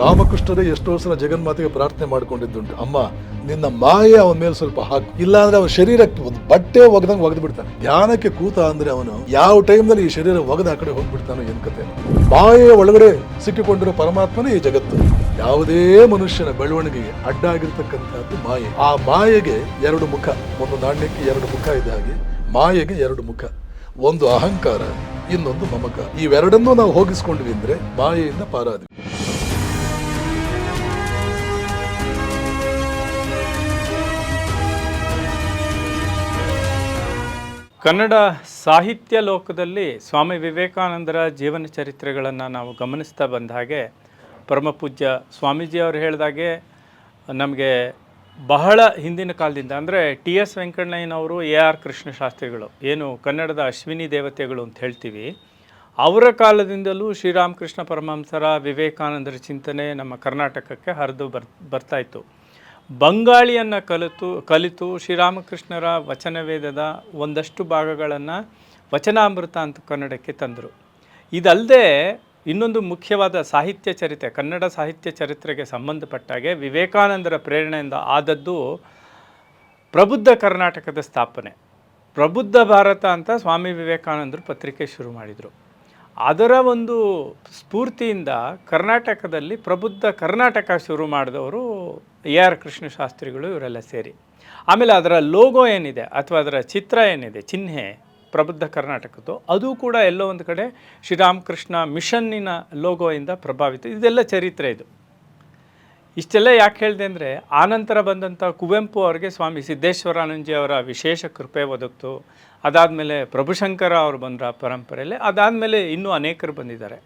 ರಾಮಕೃಷ್ಣರೇ ಎಷ್ಟೋ ಸಲ ಜಗನ್ಮಾತೆಗೆ ಪ್ರಾರ್ಥನೆ ಮಾಡ್ಕೊಂಡಿದ್ದುಂಟು. ಅಮ್ಮ, ನಿನ್ನ ಮಾಯೆ ಅವನ ಮೇಲೆ ಸ್ವಲ್ಪ ಹಾಕು. ಇಲ್ಲ ಅಂದ್ರೆ ಅವನ ಶರೀರಕ್ಕೆ ಒಂದು ಬಟ್ಟೆ ಒಗದಂಗೆ ಒಗೆದು ಬಿಡ್ತಾನೆ ಧ್ಯಾನಕ್ಕೆ ಕೂತ ಅಂದ್ರೆ ಅವನು ಯಾವ ಟೈಮ್ನಲ್ಲಿ ಈ ಶರೀರ ಒಗೆದ ಆ ಕಡೆ ಹೋಗ್ಬಿಡ್ತಾನೋ ಏನ್ ಕತೆ. ಮಾಯೆಯ ಒಳಗಡೆ ಸಿಕ್ಕಿಕೊಂಡಿರೋ ಪರಮಾತ್ಮನೇ ಈ ಜಗತ್ತು. ಯಾವುದೇ ಮನುಷ್ಯನ ಬೆಳವಣಿಗೆಗೆ ಅಡ್ಡ ಆಗಿರ್ತಕ್ಕಂಥದ್ದು ಮಾಯೆ. ಆ ಮಾಯೆಗೆ ಎರಡು ಮುಖ. ಒಂದು ನಾಣ್ಯಕ್ಕೆ ಎರಡು ಮುಖ ಇದ್ದ ಹಾಗೆ ಮಾಯೆಗೆ ಎರಡು ಮುಖ. ಒಂದು ಅಹಂಕಾರ, ಇನ್ನೊಂದು ಮಮಕ. ಇವೆರಡನ್ನೂ ನಾವು ಹೋಗಿಸ್ಕೊಂಡ್ವಿ ಅಂದ್ರೆ ಮಾಯೆಯಿಂದ ಪಾರಾದ್ವಿ. ಕನ್ನಡ ಸಾಹಿತ್ಯ ಲೋಕದಲ್ಲಿ ಸ್ವಾಮಿ ವಿವೇಕಾನಂದರ ಜೀವನ ಚರಿತ್ರೆಗಳನ್ನು ನಾವು ಗಮನಿಸ್ತಾ ಬಂದ ಹಾಗೆ ಪರಮಪೂಜ್ಯ ಸ್ವಾಮೀಜಿಯವರು ಹೇಳಿದಾಗೆ ನಮಗೆ ಬಹಳ ಹಿಂದಿನ ಕಾಲದಿಂದ ಅಂದರೆ ಟಿ ಎಸ್ ವೆಂಕಣ್ಣಯ್ಯನವರು ಎ ಆರ್ ಕೃಷ್ಣಶಾಸ್ತ್ರಿಗಳು, ಏನು ಕನ್ನಡದ ಅಶ್ವಿನಿ ದೇವತೆಗಳು ಅಂತ ಹೇಳ್ತೀವಿ. ಅವರ ಕಾಲದಿಂದಲೂ ಶ್ರೀರಾಮಕೃಷ್ಣ ಪರಮಹಂಸರ ವಿವೇಕಾನಂದರ ಚಿಂತನೆ ನಮ್ಮ ಕರ್ನಾಟಕಕ್ಕೆ ಹರಿದು ಬರ್ ಬರ್ತಾಯಿತ್ತು ಬಂಗಾಳಿಯನ್ನು ಕಲಿತು ಕಲಿತು ಶ್ರೀರಾಮಕೃಷ್ಣರ ವಚನವೇದದ ಒಂದಷ್ಟು ಭಾಗಗಳನ್ನು ವಚನಾಮೃತ ಅಂತ ಕನ್ನಡಕ್ಕೆ ತಂದರು. ಇದಲ್ಲದೆ ಇನ್ನೊಂದು ಮುಖ್ಯವಾದ ಸಾಹಿತ್ಯ ಚರಿತ್ರೆ, ಕನ್ನಡ ಸಾಹಿತ್ಯ ಚರಿತ್ರೆಗೆ ಸಂಬಂಧಪಟ್ಟಾಗೆ ವಿವೇಕಾನಂದರ ಪ್ರೇರಣೆಯಿಂದ ಆದದ್ದು ಪ್ರಬುದ್ಧ ಕರ್ನಾಟಕದ ಸ್ಥಾಪನೆ. ಪ್ರಬುದ್ಧ ಭಾರತ ಅಂತ ಸ್ವಾಮಿ ವಿವೇಕಾನಂದರು ಪತ್ರಿಕೆ ಶುರು ಮಾಡಿದರು. ಅದರ ಒಂದು ಸ್ಫೂರ್ತಿಯಿಂದ ಕರ್ನಾಟಕದಲ್ಲಿ ಪ್ರಬುದ್ಧ ಕರ್ನಾಟಕ ಶುರು ಮಾಡಿದವರು ಎ ಆರ್ ಕೃಷ್ಣಶಾಸ್ತ್ರಿಗಳು, ಇವರೆಲ್ಲ ಸೇರಿ. ಆಮೇಲೆ ಅದರ ಲೋಗೋ ಏನಿದೆ ಅಥವಾ ಅದರ ಚಿತ್ರ ಏನಿದೆ, ಚಿಹ್ನೆ, ಪ್ರಬುದ್ಧ ಕರ್ನಾಟಕದ್ದು, ಅದು ಕೂಡ ಎಲ್ಲೋ ಒಂದು ಕಡೆ ಶ್ರೀರಾಮಕೃಷ್ಣ ಮಿಷನ್ನಿನ ಲೋಗೋಯಿಂದ ಪ್ರಭಾವಿತ. ಇದೆಲ್ಲ ಚರಿತ್ರೆ ಇದು. ಇಷ್ಟೆಲ್ಲ ಯಾಕೆ ಹೇಳಿದೆ ಅಂದರೆ ಆನಂತರ ಬಂದಂಥ ಕುವೆಂಪು ಅವರಿಗೆ ಸ್ವಾಮಿ ಸಿದ್ದೇಶ್ವರಾನಂದಜಿ ಅವರ ವಿಶೇಷ ಕೃಪೆ ಒದಗಿತು. ಅದಾದಮೇಲೆ ಪ್ರಭುಶಂಕರ ಅವರು ಬಂದ್ರ ಪರಂಪರೆಯಲ್ಲಿ. ಅದಾದಮೇಲೆ ಇನ್ನೂ ಅನೇಕರು ಬಂದಿದ್ದಾರೆ.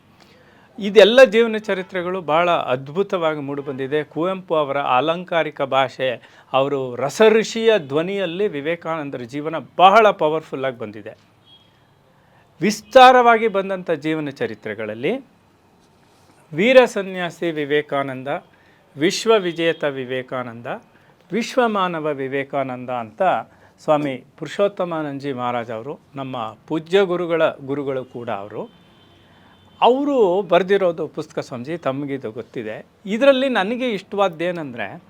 ಇದೆಲ್ಲ ಜೀವನ ಚರಿತ್ರೆಗಳು ಭಾಳ ಅದ್ಭುತವಾಗಿ ಮೂಡಿಬಂದಿದೆ ಕುವೆಂಪು ಅವರ ಅಲಂಕಾರಿಕ ಭಾಷೆ, ಅವರು ರಸ ಋಷಿಯ ಧ್ವನಿಯಲ್ಲಿ ವಿವೇಕಾನಂದರ ಜೀವನ ಬಹಳ ಪವರ್ಫುಲ್ಲಾಗಿ ಬಂದಿದೆ. ವಿಸ್ತಾರವಾಗಿ ಬಂದಂಥ ಜೀವನ ಚರಿತ್ರೆಗಳಲ್ಲಿ ವೀರ ಸನ್ಯಾಸಿ ವಿವೇಕಾನಂದ ವಿಶ್ವ ವಿಜೇತ ವಿವೇಕಾನಂದ, ವಿಶ್ವಮಾನವ ವಿವೇಕಾನಂದ ಅಂತ ಸ್ವಾಮಿ ಪುರುಷೋತ್ತಮಾನಂದಜಿ ಮಹಾರಾಜ್ ಅವರು, ನಮ್ಮ ಪೂಜ್ಯ ಗುರುಗಳ ಗುರುಗಳು ಕೂಡ ಅವರು. ಅವರು ಬರೆದಿರೋದು ಪುಸ್ತಕ ಸ್ವಾಮೀಜಿ, ತಮಗಿದು ಗೊತ್ತಿದೆ. ಇದರಲ್ಲಿ ನನಗೆ ಇಷ್ಟವಾದ್ದೇನೆಂದರೆ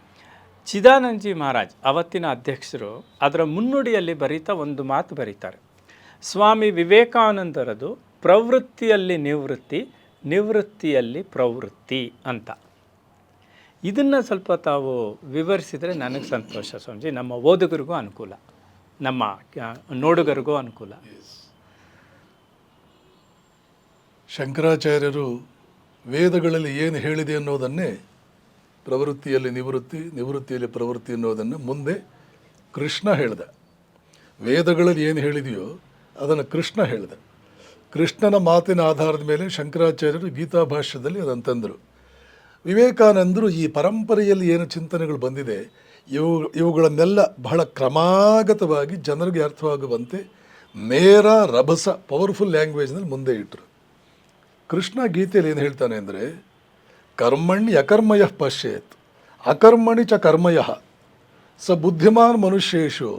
ಚಿದಾನಂದಜಿ ಮಹಾರಾಜ್ ಅವತ್ತಿನ ಅಧ್ಯಕ್ಷರು ಅದರ ಮುನ್ನುಡಿಯಲ್ಲಿ ಬರೀತಾ ಒಂದು ಮಾತು ಬರೀತಾರೆ. ಸ್ವಾಮಿ ವಿವೇಕಾನಂದರದು ಪ್ರವೃತ್ತಿಯಲ್ಲಿ ನಿವೃತ್ತಿ, ನಿವೃತ್ತಿಯಲ್ಲಿ ಪ್ರವೃತ್ತಿ ಅಂತ. ಇದನ್ನು ಸ್ವಲ್ಪ ತಾವು ವಿವರಿಸಿದರೆ ನನಗೆ ಸಂತೋಷ ಸ್ವಾಮೀಜಿ. ನಮ್ಮ ಓದುಗರಿಗೂ ಅನುಕೂಲ. ನಮ್ಮ ನೋಡುಗರಿಗೂ ಅನುಕೂಲ. ಶಂಕರಾಚಾರ್ಯರು ವೇದಗಳಲ್ಲಿ ಏನು ಹೇಳಿದೆ ಅನ್ನೋದನ್ನೇ ಪ್ರವೃತ್ತಿಯಲ್ಲಿ ನಿವೃತ್ತಿ, ನಿವೃತ್ತಿಯಲ್ಲಿ ಪ್ರವೃತ್ತಿ ಅನ್ನೋದನ್ನು ಮುಂದೆ ಕೃಷ್ಣ ಹೇಳಿದ. ವೇದಗಳಲ್ಲಿ ಏನು ಹೇಳಿದೆಯೋ ಅದನ್ನು ಕೃಷ್ಣ ಹೇಳಿದ. ಕೃಷ್ಣನ ಮಾತಿನ ಆಧಾರದ ಮೇಲೆ ಶಂಕರಾಚಾರ್ಯರು ಗೀತಾಭಾಷ್ಯದಲ್ಲಿ ಅದನ್ನು ತಂದರು ವಿವೇಕಾನಂದರು ಈ ಪರಂಪರೆಯಲ್ಲಿ ಏನು ಚಿಂತನೆಗಳು ಬಂದಿದೆ, ಇವು, ಇವುಗಳನ್ನೆಲ್ಲ ಬಹಳ ಕ್ರಮಾಗತವಾಗಿ ಜನರಿಗೆ ಅರ್ಥವಾಗುವಂತೆ ನೇರ ರಭಸ ಪವರ್ಫುಲ್ ಲ್ಯಾಂಗ್ವೇಜ್ನಲ್ಲಿ ಮುಂದೆ ಇಟ್ಟರು ಕೃಷ್ಣ ಗೀತೆಯಲ್ಲಿ ಏನು ಹೇಳ್ತಾನೆ ಅಂದರೆ, ಕರ್ಮಣ್ಯ ಅಕರ್ಮಯ ಪಶ್ಯೇತ್, ಅಕರ್ಮಣಿ ಚ ಕರ್ಮಯ, ಸ ಬುದ್ಧಿಮಾನ್ ಮನುಷ್ಯೇಶು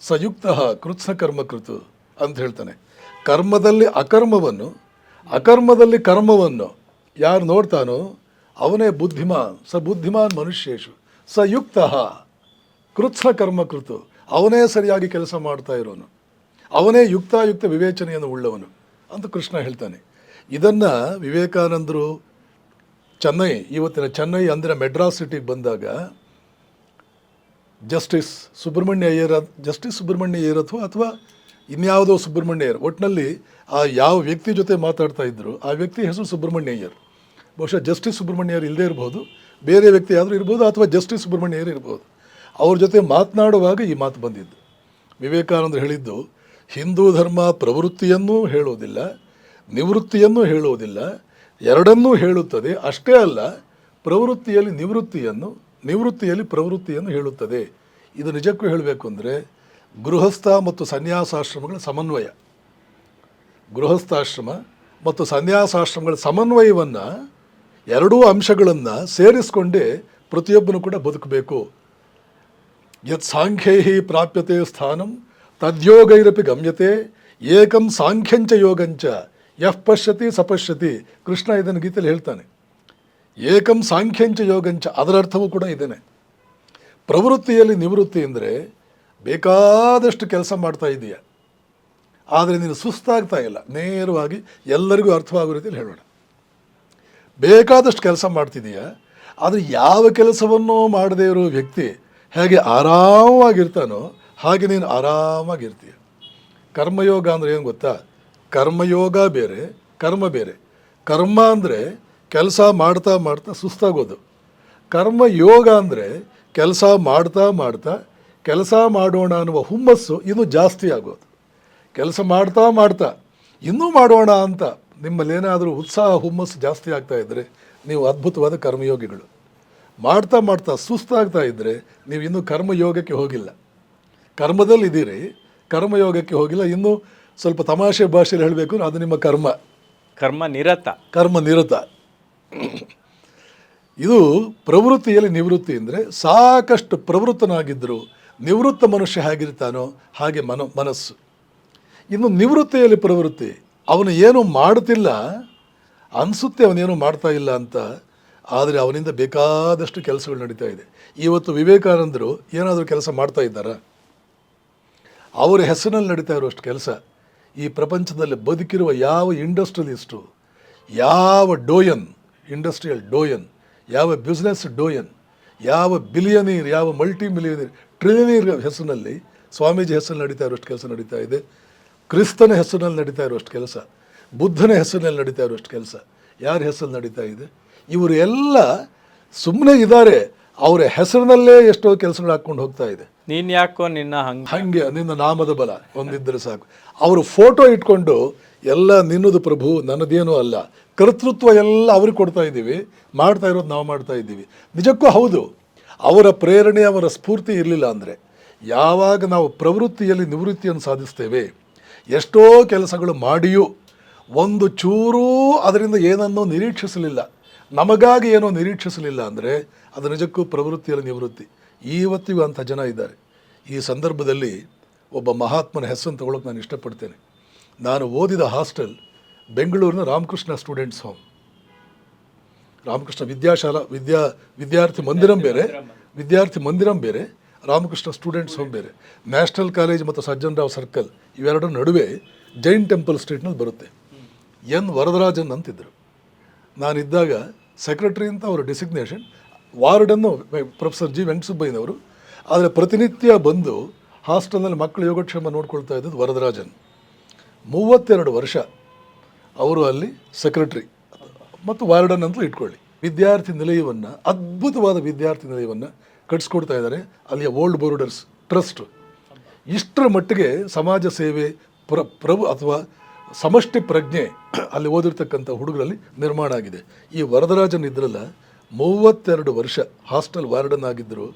ಸಯುಕ್ತ ಕೃತ್ಸ ಕರ್ಮಕೃತು ಅಂತ ಹೇಳ್ತಾನೆ. ಕರ್ಮದಲ್ಲಿ ಅಕರ್ಮವನ್ನು, ಅಕರ್ಮದಲ್ಲಿ ಕರ್ಮವನ್ನು ಯಾರು ನೋಡ್ತಾನೋ ಅವನೇ ಬುದ್ಧಿಮಾನ್. ಸ ಬುದ್ಧಿಮಾನ್ ಮನುಷ್ಯೇಶು. ಸಯುಕ್ತ ಕೃತ್ಸ ಕರ್ಮಕೃತು ಅವನೇ ಸರಿಯಾಗಿ ಕೆಲಸ ಮಾಡ್ತಾ ಇರೋನು. ಅವನೇ ಯುಕ್ತಾಯುಕ್ತ ವಿವೇಚನೆಯನ್ನು ಉಳ್ಳವನು ಅಂತ ಕೃಷ್ಣ ಹೇಳ್ತಾನೆ. ಇದನ್ನು ವಿವೇಕಾನಂದರು ಚೆನ್ನೈ, ಇವತ್ತಿನ ಚೆನ್ನೈ ಅಂದರೆ ಮೆಡ್ರಾಸ್ ಸಿಟಿಗೆ ಬಂದಾಗ ಜಸ್ಟಿಸ್ ಸುಬ್ರಹ್ಮಣ್ಯ ಅಯ್ಯರ್ ಜಸ್ಟಿಸ್ ಸುಬ್ರಹ್ಮಣ್ಯ ಅಥವಾ ಅಥವಾ ಇನ್ಯಾವುದೋ ಸುಬ್ರಹ್ಮಣ್ಯ ಅಯ್ಯರ್ ಒಟ್ಟಿನಲ್ಲಿ ಆ ಯಾವ ವ್ಯಕ್ತಿ ಜೊತೆ ಮಾತಾಡ್ತಾ ಇದ್ದರು ಆ ವ್ಯಕ್ತಿ ಹೆಸರು ಸುಬ್ರಹ್ಮಣ್ಯ ಅಯ್ಯರ್ ಬಹುಶಃ ಜಸ್ಟಿಸ್ ಸುಬ್ರಹ್ಮಣ್ಯರು ಇಲ್ಲದೇ ಇರಬಹುದು ಬೇರೆ ವ್ಯಕ್ತಿ ಆದರೂ ಇರ್ಬೋದು ಅಥವಾ ಜಸ್ಟಿಸ್ ಸುಬ್ರಹ್ಮಣ್ಯ ಅಯ್ಯರ್ ಇರ್ಬೋದು. ಅವ್ರ ಜೊತೆ ಮಾತನಾಡುವಾಗ ಈ ಮಾತು ಬಂದಿದ್ದು. ವಿವೇಕಾನಂದರು ಹೇಳಿದ್ದು, ಹಿಂದೂ ಧರ್ಮ ಪ್ರವೃತ್ತಿಯನ್ನೂ ಹೇಳುವುದಿಲ್ಲ, ನಿವೃತ್ತಿಯನ್ನೂ ಹೇಳುವುದಿಲ್ಲ, ಎರಡನ್ನೂ ಹೇಳುತ್ತದೆ, ಅಷ್ಟೇ ಅಲ್ಲ, ಪ್ರವೃತ್ತಿಯಲ್ಲಿ ನಿವೃತ್ತಿಯನ್ನು, ನಿವೃತ್ತಿಯಲ್ಲಿ ಪ್ರವೃತ್ತಿಯನ್ನು ಹೇಳುತ್ತದೆ. ಇದು ನಿಜಕ್ಕೂ ಹೇಳಬೇಕು ಅಂದರೆ ಗೃಹಸ್ಥ ಮತ್ತು ಸನ್ಯಾಸಾಶ್ರಮಗಳ ಸಮನ್ವಯ. ಗೃಹಸ್ಥಾಶ್ರಮ ಮತ್ತು ಸನ್ಯಾಸಾಶ್ರಮಗಳ ಸಮನ್ವಯವನ್ನು ಎರಡೂ ಅಂಶಗಳನ್ನು ಸೇರಿಸ್ಕೊಂಡೇ ಪ್ರತಿಯೊಬ್ಬನು ಕೂಡ ಬದುಕಬೇಕು. ಯತ್ ಸಾಂಖ್ಯೈ ಪ್ರಾಪ್ಯತೆ ಸ್ಥಾನಂ, ತದ್ಯೋಗೈರಪಿ ಗಮ್ಯತೆ, ಏಕಂ ಸಾಂಖ್ಯಂಚ ಯೋಗಂಚ ಯಹ್ ಪಶ್ಯತಿ ಸಪಶ್ಯತಿ ಕೃಷ್ಣ ಇದನ್ನು ಗೀತೆಯಲ್ಲಿ ಹೇಳ್ತಾನೆ. ಏಕಂ ಸಾಂಖ್ಯಂಚ ಯೋಗಂಚ, ಅದರ ಅರ್ಥವೂ ಕೂಡ ಇದೇನೆ. ಪ್ರವೃತ್ತಿಯಲ್ಲಿ ನಿವೃತ್ತಿ ಅಂದರೆ ಬೇಕಾದಷ್ಟು ಕೆಲಸ ಮಾಡ್ತಾ ಇದೆಯಾ. ಆದರೆ ನೀನು ಸುಸ್ತಾಗ್ತಾ ಇಲ್ಲ. ನೇರವಾಗಿ ಎಲ್ಲರಿಗೂ ಅರ್ಥವಾಗೋ ರೀತಿಯಲ್ಲಿ ಹೇಳೋಣ. ಬೇಕಾದಷ್ಟು ಕೆಲಸ ಮಾಡ್ತಿದೀಯ, ಆದರೆ ಯಾವ ಕೆಲಸವನ್ನು ಮಾಡದೇ ಇರೋ ವ್ಯಕ್ತಿ ಹೇಗೆ ಆರಾಮವಾಗಿರ್ತಾನೋ ಹಾಗೆ ನೀನು ಆರಾಮಾಗಿರ್ತೀಯ. ಕರ್ಮಯೋಗ ಅಂದರೆ ಏನು ಗೊತ್ತಾ? ಕರ್ಮಯೋಗ ಬೇರೆ, ಕರ್ಮ ಬೇರೆ. ಕರ್ಮ ಅಂದರೆ ಕೆಲಸ ಮಾಡ್ತಾ ಮಾಡ್ತಾ ಸುಸ್ತಾಗೋದು. ಕರ್ಮಯೋಗ ಅಂದರೆ ಕೆಲಸ ಮಾಡ್ತಾ ಮಾಡ್ತಾ ಕೆಲಸ ಮಾಡೋಣ ಅನ್ನುವ ಹುಮ್ಮಸ್ಸು ಇನ್ನೂ ಜಾಸ್ತಿ ಆಗೋದು. ಕೆಲಸ ಮಾಡ್ತಾ ಮಾಡ್ತಾ ಇನ್ನೂ ಮಾಡೋಣ ಅಂತ ನಿಮ್ಮಲ್ಲಿ ಏನಾದರೂ ಉತ್ಸಾಹ ಹುಮ್ಮಸ್ಸು ಜಾಸ್ತಿ ಆಗ್ತಾ ಇದ್ದರೆ ನೀವು ಅದ್ಭುತವಾದ ಕರ್ಮಯೋಗಿಗಳು. ಮಾಡ್ತಾ ಮಾಡ್ತಾ ಸುಸ್ತಾಗ್ತಾ ಇದ್ದರೆ ನೀವು ಇನ್ನೂ ಕರ್ಮಯೋಗಕ್ಕೆ ಹೋಗಿಲ್ಲ. ಕರ್ಮದಲ್ಲಿ ಇದ್ದೀರಿ ಕರ್ಮಯೋಗಕ್ಕೆ ಹೋಗಿಲ್ಲ ಇನ್ನೂ ಸ್ವಲ್ಪ ತಮಾಷೆ ಭಾಷೆಯಲ್ಲಿ ಹೇಳಬೇಕು ಅದು ನಿಮ್ಮ ಕರ್ಮ. ಕರ್ಮ ನಿರತ. ಕರ್ಮ ನಿರತ. ಇದು ಪ್ರವೃತ್ತಿಯಲ್ಲಿ ನಿವೃತ್ತಿ ಅಂದರೆ ಸಾಕಷ್ಟು ಪ್ರವೃತ್ತನಾಗಿದ್ದರು ನಿವೃತ್ತ ಮನುಷ್ಯ ಹೇಗಿರ್ತಾನೋ ಹಾಗೆ ಮನ ಮನಸ್ಸು. ಇನ್ನು ನಿವೃತ್ತಿಯಲ್ಲಿ ಪ್ರವೃತ್ತಿ ಅವನು ಏನು ಮಾಡ್ತಿಲ್ಲ ಅನಿಸುತ್ತೆ ಅವನೇನು ಮಾಡ್ತಾ ಇಲ್ಲ ಅಂತ, ಆದರೆ ಅವನಿಂದ ಬೇಕಾದಷ್ಟು ಕೆಲಸಗಳು ನಡೀತಾ ಇದೆ. ಇವತ್ತು ವಿವೇಕಾನಂದರು ಏನಾದರೂ ಕೆಲಸ ಮಾಡ್ತಾ ಇದ್ದಾರ? ಅವರ ಹೆಸರಿನಲ್ಲಿ ನಡೀತಾ ಇರುವಷ್ಟು ಕೆಲಸ, ಈ ಪ್ರಪಂಚದಲ್ಲಿ ಬದುಕಿರುವ ಯಾವ ಇಂಡಸ್ಟ್ರಿಯಲಿಸ್ಟು, ಯಾವ ಡೋಯನ್, ಇಂಡಸ್ಟ್ರಿಯಲ್ ಡೋಯನ್, ಯಾವ ಬಿಸ್ನೆಸ್ ಡೋಯನ್, ಯಾವ ಬಿಲಿಯನೀರ್, ಯಾವ ಮಲ್ಟಿ ಮಿಲಿಯನೀರ್, ಟ್ರಿಲಿಯನೀರ್ ಹೆಸರಿನಲ್ಲಿ ಸ್ವಾಮೀಜಿ ಹೆಸರು ನಡೀತಾ ಇರೋಷ್ಟು ಕೆಲಸ ನಡೀತಾ ಇದೆ. ಕ್ರಿಸ್ತನ ಹೆಸರಿನಲ್ಲಿ ನಡೀತಾ ಇರೋಷ್ಟು ಕೆಲಸ ಬುದ್ಧನ ಹೆಸರಿನಲ್ಲಿ ನಡೀತಾ ಇರೋಷ್ಟು ಕೆಲಸ ಯಾರ ಹೆಸರು ನಡೀತಾ ಇದೆ? ಇವರು ಎಲ್ಲ ಸುಮ್ಮನೆ ಇದ್ದಾರೆ ಅವರ ಹೆಸರಿನಲ್ಲೇ ಎಷ್ಟೋ ಕೆಲಸಗಳು ಹಾಕ್ಕೊಂಡು ಹೋಗ್ತಾ ಇದೆ. ನೀನು ಯಾಕೋ ನಿನ್ನ ಹಂಗೆ? ಹಂಗೆ ನಿನ್ನ ನಾಮದ ಬಲ ಒಂದಿದ್ದರೆ ಸಾಕು. ಅವರು ಫೋಟೋ ಇಟ್ಕೊಂಡು ಎಲ್ಲ ನಿನ್ನದು ಪ್ರಭು ನನ್ನದೇನೂ ಅಲ್ಲ ಕರ್ತೃತ್ವ ಎಲ್ಲ ಅವ್ರಿಗೆ ಕೊಡ್ತಾ ಇದ್ದೀವಿ ಮಾಡ್ತಾ ಇರೋದು ನಾವು ಮಾಡ್ತಾ ಇದ್ದೀವಿ. ನಿಜಕ್ಕೂ ಹೌದು ಅವರ ಪ್ರೇರಣೆ ಅವರ ಸ್ಫೂರ್ತಿ ಇರಲಿಲ್ಲ ಅಂದರೆ ಯಾವಾಗ ನಾವು ಪ್ರವೃತ್ತಿಯಲ್ಲಿ ನಿವೃತ್ತಿಯನ್ನು ಸಾಧಿಸ್ತೇವೆ ಎಷ್ಟೋ ಕೆಲಸಗಳು ಮಾಡಿಯೂ ಒಂದು ಚೂರೂ ಅದರಿಂದ ಏನನ್ನೋ ನಿರೀಕ್ಷಿಸಲಿಲ್ಲ. ನಮಗಾಗಿ ಏನೋ ನಿರೀಕ್ಷಿಸಲಿಲ್ಲ ಅಂದರೆ ಅದು ನಿಜಕ್ಕೂ ಪ್ರವೃತ್ತಿಯಲ್ಲಿ ನಿವೃತ್ತಿ. ಇವತ್ತಿಗೂ ಅಂಥ ಜನ ಇದ್ದಾರೆ. ಈ ಸಂದರ್ಭದಲ್ಲಿ ಒಬ್ಬ ಮಹಾತ್ಮನ ಹೆಸರನ್ನು ತಗೊಳ್ಳೋಕೆ ನಾನು ಇಷ್ಟಪಡ್ತೇನೆ. ನಾನು ಓದಿದ ಹಾಸ್ಟೆಲ್ ಬೆಂಗಳೂರಿನ ರಾಮಕೃಷ್ಣ ಸ್ಟೂಡೆಂಟ್ಸ್ ಹೋಮ್. ರಾಮಕೃಷ್ಣ ವಿದ್ಯಾಶಾಲಾ ವಿದ್ಯಾ ವಿದ್ಯಾರ್ಥಿ ಮಂದಿರಂ ಬೇರೆ. ವಿದ್ಯಾರ್ಥಿ ಮಂದಿರಂ ಬೇರೆ. ರಾಮಕೃಷ್ಣ ಸ್ಟೂಡೆಂಟ್ಸ್ ಹೋಮ್ ಬೇರೆ. ನ್ಯಾಷನಲ್ ಕಾಲೇಜ್ ಮತ್ತು ಸಜ್ಜನ್ ರಾವ್ ಸರ್ಕಲ್ ಇವೆರಡರ ನಡುವೆ ಜೈನ್ ಟೆಂಪಲ್ ಸ್ಟ್ರೀಟ್ನಲ್ಲಿ ಬರುತ್ತೆ. ಎನ್ ವರದರಾಜನ್ ಅಂತಿದ್ದರು ನಾನಿದ್ದಾಗ ಸೆಕ್ರೆಟರಿ ಅಂತ ಅವರ ಡಿಸಿಗ್ನೇಷನ್ ವಾರ್ಡನ್ನು ಪ್ರೊಫೆಸರ್ ಜಿ ವೆಂಕಟಸುಬ್ಬಯ್ಯನವರು, ಆದರೆ ಪ್ರತಿನಿತ್ಯ ಬಂದು ಹಾಸ್ಟೆಲ್ನಲ್ಲಿ ಮಕ್ಕಳು ಯೋಗಕ್ಷೇಮ ನೋಡ್ಕೊಳ್ತಾ ಇದ್ದದ್ದು ವರದರಾಜನ್. ಮೂವತ್ತೆರಡು ವರ್ಷ ಅವರು ಅಲ್ಲಿ ಸೆಕ್ರೆಟರಿ ಮತ್ತು ವಾರ್ಡನ್ ಅಂತಲೂ ಇಟ್ಕೊಳ್ಳಿ. ವಿದ್ಯಾರ್ಥಿ ನಿಲಯವನ್ನು, ಅದ್ಭುತವಾದ ವಿದ್ಯಾರ್ಥಿ ನಿಲಯವನ್ನು ಕಟ್ಸ್ಕೊಡ್ತಾ ಇದ್ದಾರೆ. ಅಲ್ಲಿಯ ಓಲ್ಡ್ ಬೋರ್ಡರ್ಸ್ ಟ್ರಸ್ಟ್ ಇಷ್ಟರ ಮಟ್ಟಿಗೆ ಸಮಾಜ ಸೇವೆ, ಪ್ರ, ಪ್ರಭು ಅಥವಾ ಸಮಷ್ಟಿ ಪ್ರಜ್ಞೆ ಅಲ್ಲಿ ಓದಿರ್ತಕ್ಕಂಥ ಹುಡುಗರಲ್ಲಿ ನಿರ್ಮಾಣ ಆಗಿದೆ. ಈ ವರದರಾಜನ್ ಇದ್ರಲ್ಲ ಮೂವತ್ತೆರಡು ವರ್ಷ ಹಾಸ್ಟೆಲ್ ವಾರ್ಡನ್ ಆಗಿದ್ದರು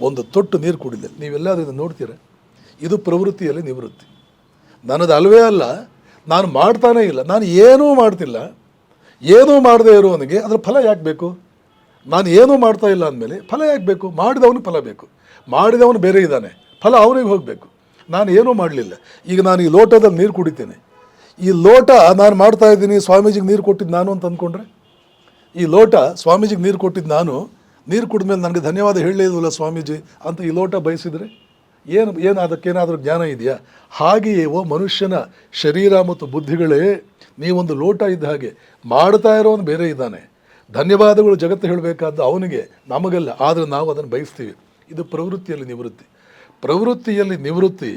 ಒಂದು ತೊಟ್ಟು ನೀರು ಕುಡಿದೆ. ನೀವೆಲ್ಲ ಅದನ್ನು ನೋಡ್ತೀರ? ಇದು ಪ್ರವೃತ್ತಿಯಲ್ಲಿ ನಿವೃತ್ತಿ. ನನ್ನದು ಅಲ್ವೇ ಅಲ್ಲ, ನಾನು ಮಾಡ್ತಾನೇ ಇಲ್ಲ. ನಾನು ಏನೂ ಮಾಡ್ತಿಲ್ಲ. ಏನೂ ಮಾಡದೇ ಇರೋವನಿಗೆ ಅದರ ಫಲ ಯಾಕೆ ಬೇಕು? ನಾನು ಏನೂ ಮಾಡ್ತಾ ಇಲ್ಲ ಅಂದಮೇಲೆ ಫಲ ಯಾಕೆ ಬೇಕು? ಮಾಡಿದವನು ಫಲ ಬೇಕು. ಮಾಡಿದವನು ಬೇರೆ ಇದ್ದಾನೆ. ಫಲ ಅವನಿಗೆ ಹೋಗಬೇಕು. ನಾನು ಏನೂ ಮಾಡಲಿಲ್ಲ. ಈಗ ನಾನು ಈ ಲೋಟದಲ್ಲಿ ನೀರು ಕುಡಿತೇನೆ. ಈ ಲೋಟ ನಾನು ಮಾಡ್ತಾ ಇದ್ದೀನಿ, ಸ್ವಾಮೀಜಿಗೆ ನೀರು ಕೊಟ್ಟಿದ್ದು ನಾನು ಅಂತ ಅಂದ್ಕೊಂಡ್ರೆ? ಈ ಲೋಟ ಸ್ವಾಮೀಜಿಗೆ ನೀರು ಕೊಟ್ಟಿದ್ದು ನಾನು, ನೀರು ಕುಡಿದ್ಮೇಲೆ ನನಗೆ ಧನ್ಯವಾದ ಹೇಳಲಿಲ್ಲ ಸ್ವಾಮೀಜಿ ಅಂತ ಈ ಲೋಟ ಬಯಸಿದರೆ? ಏನು ಏನು ಅದಕ್ಕೇನಾದರೂ ಜ್ಞಾನ ಇದೆಯಾ? ಹಾಗೆಯೇ ಓ ಮನುಷ್ಯನ ಶರೀರ ಮತ್ತು ಬುದ್ಧಿಗಳೇ ನೀವೊಂದು ಲೋಟ ಇದ್ದ ಹಾಗೆ ಮಾಡ್ತಾ ಇರೋನು ಬೇರೆ ಇದ್ದಾನೆ. ಧನ್ಯವಾದಗಳು ಜಗತ್ತು ಹೇಳಬೇಕಾದ್ದು ಅವನಿಗೆ, ನಮಗಲ್ಲ, ಆದರೆ ನಾವು ಅದನ್ನು ಬಯಸ್ತೀವಿ. ಇದು ಪ್ರವೃತ್ತಿಯಲ್ಲಿ ನಿವೃತ್ತಿ. ಪ್ರವೃತ್ತಿಯಲ್ಲಿ ನಿವೃತ್ತಿ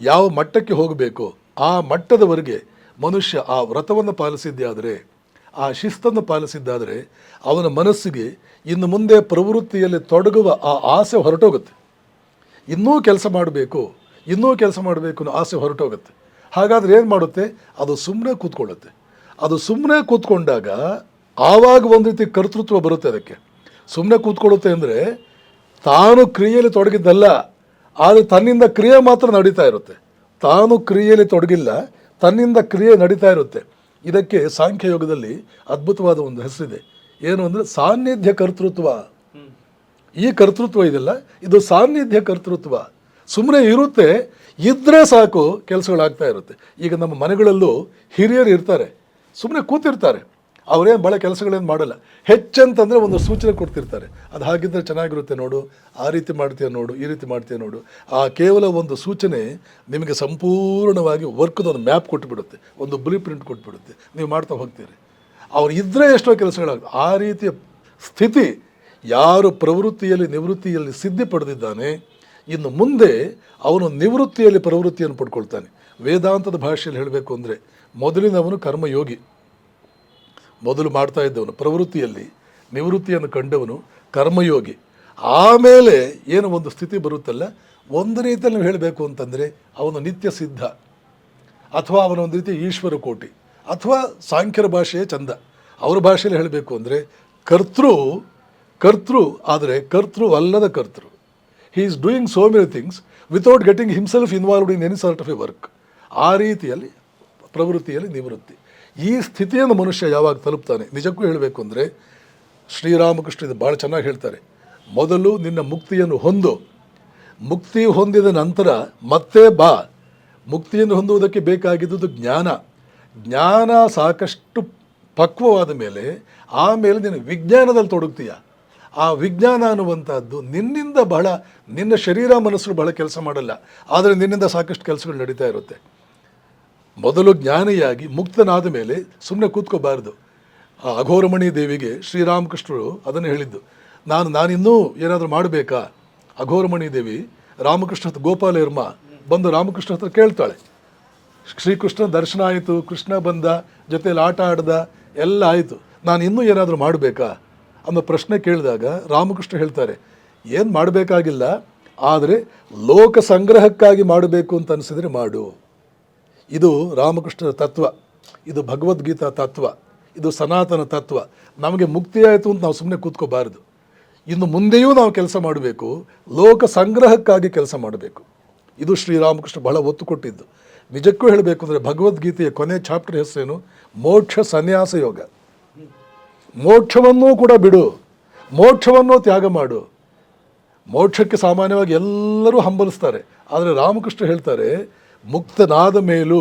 ಯಾವ ಮಟ್ಟಕ್ಕೆ ಹೋಗಬೇಕು ಆ ಮಟ್ಟದವರೆಗೆ ಮನುಷ್ಯ ಆ ವ್ರತವನ್ನು ಪಾಲಿಸಿದ್ದೇ ಆದರೆ ಆ ಶಿಸ್ತನ್ನು ಪಾಲಿಸಿದ್ದಾದರೆ ಅವನ ಮನಸ್ಸಿಗೆ ಇನ್ನು ಮುಂದೆ ಪ್ರವೃತ್ತಿಯಲ್ಲಿ ತೊಡಗುವ ಆ ಆಸೆ ಹೊರಟೋಗುತ್ತೆ. ಇನ್ನೂ ಕೆಲಸ ಮಾಡಬೇಕು, ಇನ್ನೂ ಕೆಲಸ ಮಾಡಬೇಕು ಅನ್ನೋ ಆಸೆ ಹೊರಟೋಗುತ್ತೆ. ಹಾಗಾದ್ರೆ ಏನು ಮಾಡುತ್ತೆ? ಅದು ಸುಮ್ಮನೆ ಕೂತ್ಕೊಳ್ಳುತ್ತೆ. ಅದು ಸುಮ್ಮನೆ ಕೂತ್ಕೊಂಡಾಗ ಆವಾಗ ಒಂದು ರೀತಿ ಕರ್ತೃತ್ವ ಬರುತ್ತೆ ಅದಕ್ಕೆ. ಸುಮ್ಮನೆ ಕೂತ್ಕೊಳ್ಳುತ್ತೆ ಅಂದರೆ ತಾನು ಕ್ರಿಯೆಯಲ್ಲಿ ತೊಡಗಿದ್ದಲ್ಲ, ಆದರೆ ತನ್ನಿಂದ ಕ್ರಿಯೆ ಮಾತ್ರ ನಡೀತಾ ಇರುತ್ತೆ. ತಾನು ಕ್ರಿಯೆಯಲ್ಲಿ ತೊಡಗಿಲ್ಲ, ತನ್ನಿಂದ ಕ್ರಿಯೆ ನಡೀತಾ ಇರುತ್ತೆ. ಇದಕ್ಕೆ ಸಾಂಖ್ಯ ಯೋಗದಲ್ಲಿ ಅದ್ಭುತವಾದ ಒಂದು ಹೆಸರಿದೆ. ಏನು ಅಂದರೆ ಸಾನ್ನಿಧ್ಯ ಕರ್ತೃತ್ವ. ಈ ಕರ್ತೃತ್ವ ಇದೆಲ್ಲ, ಇದು ಸಾನ್ನಿಧ್ಯ ಕರ್ತೃತ್ವ. ಸುಮ್ಮನೆ ಇರುತ್ತೆ ಇದ್ದರೆ ಸಾಕು, ಕೆಲಸಗಳಾಗ್ತಾ ಇರುತ್ತೆ. ಈಗ ನಮ್ಮ ಮನೆಗಳಲ್ಲೂ ಹಿರಿಯರು ಇರ್ತಾರೆ. ಸುಮ್ಮನೆ ಕೂತಿರ್ತಾರೆ. ಅವರೇನು ಭಾಳ ಕೆಲಸಗಳೇನು ಮಾಡಲ್ಲ. ಹೆಚ್ಚಂತಂದರೆ ಒಂದು ಸೂಚನೆ ಕೊಡ್ತಿರ್ತಾರೆ. ಅದು ಹಾಗಿದ್ರೆ ಚೆನ್ನಾಗಿರುತ್ತೆ ನೋಡು, ಆ ರೀತಿ ಮಾಡ್ತೀಯ ನೋಡು, ಈ ರೀತಿ ಮಾಡ್ತೀಯ ನೋಡು. ಆ ಕೇವಲ ಒಂದು ಸೂಚನೆ ನಿಮಗೆ ಸಂಪೂರ್ಣವಾಗಿ ವರ್ಕ್ದ ಒಂದು ಮ್ಯಾಪ್ ಕೊಟ್ಟುಬಿಡುತ್ತೆ ಒಂದು ಬ್ಲೂ ಪ್ರಿಂಟ್ ಕೊಟ್ಬಿಡುತ್ತೆ. ನೀವು ಮಾಡ್ತಾ ಹೋಗ್ತೀರಿ. ಅವ್ರು ಇದ್ದರೆ ಎಷ್ಟೋ ಕೆಲಸಗಳಾಗುತ್ತೆ ಆ ರೀತಿಯ ಸ್ಥಿತಿ ಯಾರು ಪ್ರವೃತ್ತಿಯಲ್ಲಿ, ನಿವೃತ್ತಿಯಲ್ಲಿ ಸಿದ್ಧಿ ಪಡೆದಿದ್ದಾನೆ, ಇನ್ನು ಮುಂದೆ ಅವನು ನಿವೃತ್ತಿಯಲ್ಲಿ ಪ್ರವೃತ್ತಿಯನ್ನು ಪಡ್ಕೊಳ್ತಾನೆ. ವೇದಾಂತದ ಭಾಷೆಯಲ್ಲಿ ಹೇಳಬೇಕು ಅಂದರೆ, ಮೊದಲಿನವನು ಕರ್ಮಯೋಗಿ. ಮೊದಲು ಮಾಡ್ತಾ ಇದ್ದವನು, ಪ್ರವೃತ್ತಿಯಲ್ಲಿ ನಿವೃತ್ತಿಯನ್ನು ಕಂಡವನು ಕರ್ಮಯೋಗಿ. ಆಮೇಲೆ ಏನು ಒಂದು ಸ್ಥಿತಿ ಬರುತ್ತಲ್ಲ, ಒಂದು ರೀತಿಯಲ್ಲಿ ನಾವು ಹೇಳಬೇಕು ಅಂತಂದರೆ ಅವನು ನಿತ್ಯ ಸಿದ್ಧ, ಅಥವಾ ಅವನ ಒಂದು ರೀತಿ ಈಶ್ವರ ಕೋಟಿ, ಅಥವಾ ಸಾಂಖ್ಯರ ಭಾಷೆಯೇ ಚಂದ. ಅವ್ರ ಭಾಷೆಯಲ್ಲಿ ಹೇಳಬೇಕು ಅಂದರೆ ಕರ್ತೃ ಕರ್ತೃ ಆದರೆ ಕರ್ತೃ ಅಲ್ಲದ ಕರ್ತೃ. He is doing so many things without getting himself involved in any sort of a work ಆ ರೀತಿಯಲ್ಲಿ ಪ್ರವೃತ್ತಿಯಲ್ಲಿ ನಿವೃತ್ತಿ. ಈ ಸ್ಥಿತಿಯನ್ನು ಮನುಷ್ಯ ಯಾವಾಗ ತಲುಪ್ತಾನೆ? ನಿಜಕ್ಕೂ ಹೇಳಬೇಕು ಅಂದರೆ ಶ್ರೀರಾಮಕೃಷ್ಣ ಇದು ಭಾಳ ಚೆನ್ನಾಗಿ ಹೇಳ್ತಾರೆ. ಮೊದಲು ನಿನ್ನ ಮುಕ್ತಿಯನ್ನು ಹೊಂದು, ಮುಕ್ತಿ ಹೊಂದಿದ ನಂತರ ಮತ್ತೆ ಬಾ. ಮುಕ್ತಿಯನ್ನು ಹೊಂದುವುದಕ್ಕೆ ಬೇಕಾಗಿದ್ದುದು ಜ್ಞಾನ. ಜ್ಞಾನ ಸಾಕಷ್ಟು ಪಕ್ವವಾದ ಮೇಲೆ ಆಮೇಲೆ ನೀನು ವಿಜ್ಞಾನದಲ್ಲಿ ತೊಡಗ್ತೀಯ. ಆ ವಿಜ್ಞಾನ ಅನ್ನುವಂಥದ್ದು ನಿನ್ನಿಂದ ಬಹಳ, ನಿನ್ನ ಶರೀರ ಮನಸ್ಸು ಬಹಳ ಕೆಲಸ ಮಾಡಲ್ಲ. ಆದರೆ ನಿನ್ನಿಂದ ಸಾಕಷ್ಟು ಕೆಲಸಗಳು ನಡೀತಾ ಇರುತ್ತೆ. ಮೊದಲು ಜ್ಞಾನಿಯಾಗಿ ಮುಕ್ತನಾದ ಮೇಲೆ ಸುಮ್ಮನೆ ಕೂತ್ಕೋಬಾರ್ದು. ಆ ಅಘೋರಮಣಿ ದೇವಿಗೆ ಶ್ರೀರಾಮಕೃಷ್ಣರು ಅದನ್ನು ಹೇಳಿದ್ದು. ನಾನು, ನಾನಿನ್ನೂ ಏನಾದರೂ ಮಾಡಬೇಕಾ? ಅಘೋರಮಣಿ ದೇವಿ ರಾಮಕೃಷ್ಣ ಗೋಪಾಲ ಇರ್ಮ ಬಂದು ರಾಮಕೃಷ್ಣ ಹತ್ರ ಕೇಳ್ತಾಳೆ. ಶ್ರೀಕೃಷ್ಣ ದರ್ಶನ ಆಯಿತು, ಕೃಷ್ಣ ಬಂದ ಜೊತೆಯಲ್ಲಿ ಆಟ ಆಡ್ದ, ಎಲ್ಲ ಆಯಿತು. ನಾನು ಇನ್ನೂ ಏನಾದರೂ ಮಾಡಬೇಕಾ? ಅನ್ನೋ ಪ್ರಶ್ನೆ ಕೇಳಿದಾಗ ರಾಮಕೃಷ್ಣ ಹೇಳ್ತಾರೆ, ಏನು ಮಾಡಬೇಕಾಗಿಲ್ಲ, ಆದರೆ ಲೋಕ ಸಂಗ್ರಹಕ್ಕಾಗಿ ಮಾಡಬೇಕು ಅಂತ ಅನಿಸಿದರೆ ಮಾಡು. ಇದು ರಾಮಕೃಷ್ಣರ ತತ್ವ, ಇದು ಭಗವದ್ಗೀತಾ ತತ್ವ, ಇದು ಸನಾತನ ತತ್ವ. ನಮಗೆ ಮುಕ್ತಿ ಆಯಿತು ಅಂತ ನಾವು ಸುಮ್ಮನೆ ಕೂತ್ಕೋಬಾರ್ದು. ಇನ್ನು ಮುಂದೆಯೂ ನಾವು ಕೆಲಸ ಮಾಡಬೇಕು, ಲೋಕ ಸಂಗ್ರಹಕ್ಕಾಗಿ ಕೆಲಸ ಮಾಡಬೇಕು. ಇದು ಶ್ರೀರಾಮಕೃಷ್ಣ ಬಹಳ ಒತ್ತು ಕೊಟ್ಟಿದ್ದು. ನಿಜಕ್ಕೂ ಹೇಳಬೇಕು ಅಂದರೆ ಭಗವದ್ಗೀತೆಯ ಕೊನೆ ಚಾಪ್ಟರ್ ಹೆಸರೇನು? ಮೋಕ್ಷ ಸನ್ಯಾಸ ಯೋಗ. ಮೋಕ್ಷವನ್ನೂ ಕೂಡ ಬಿಡು, ಮೋಕ್ಷವನ್ನು ತ್ಯಾಗ ಮಾಡು. ಮೋಕ್ಷಕ್ಕೆ ಸಾಮಾನ್ಯವಾಗಿ ಎಲ್ಲರೂ ಹಂಬಲಿಸ್ತಾರೆ. ಆದರೆ ರಾಮಕೃಷ್ಣ ಹೇಳ್ತಾರೆ ಮುಕ್ತನಾದ ಮೇಲೂ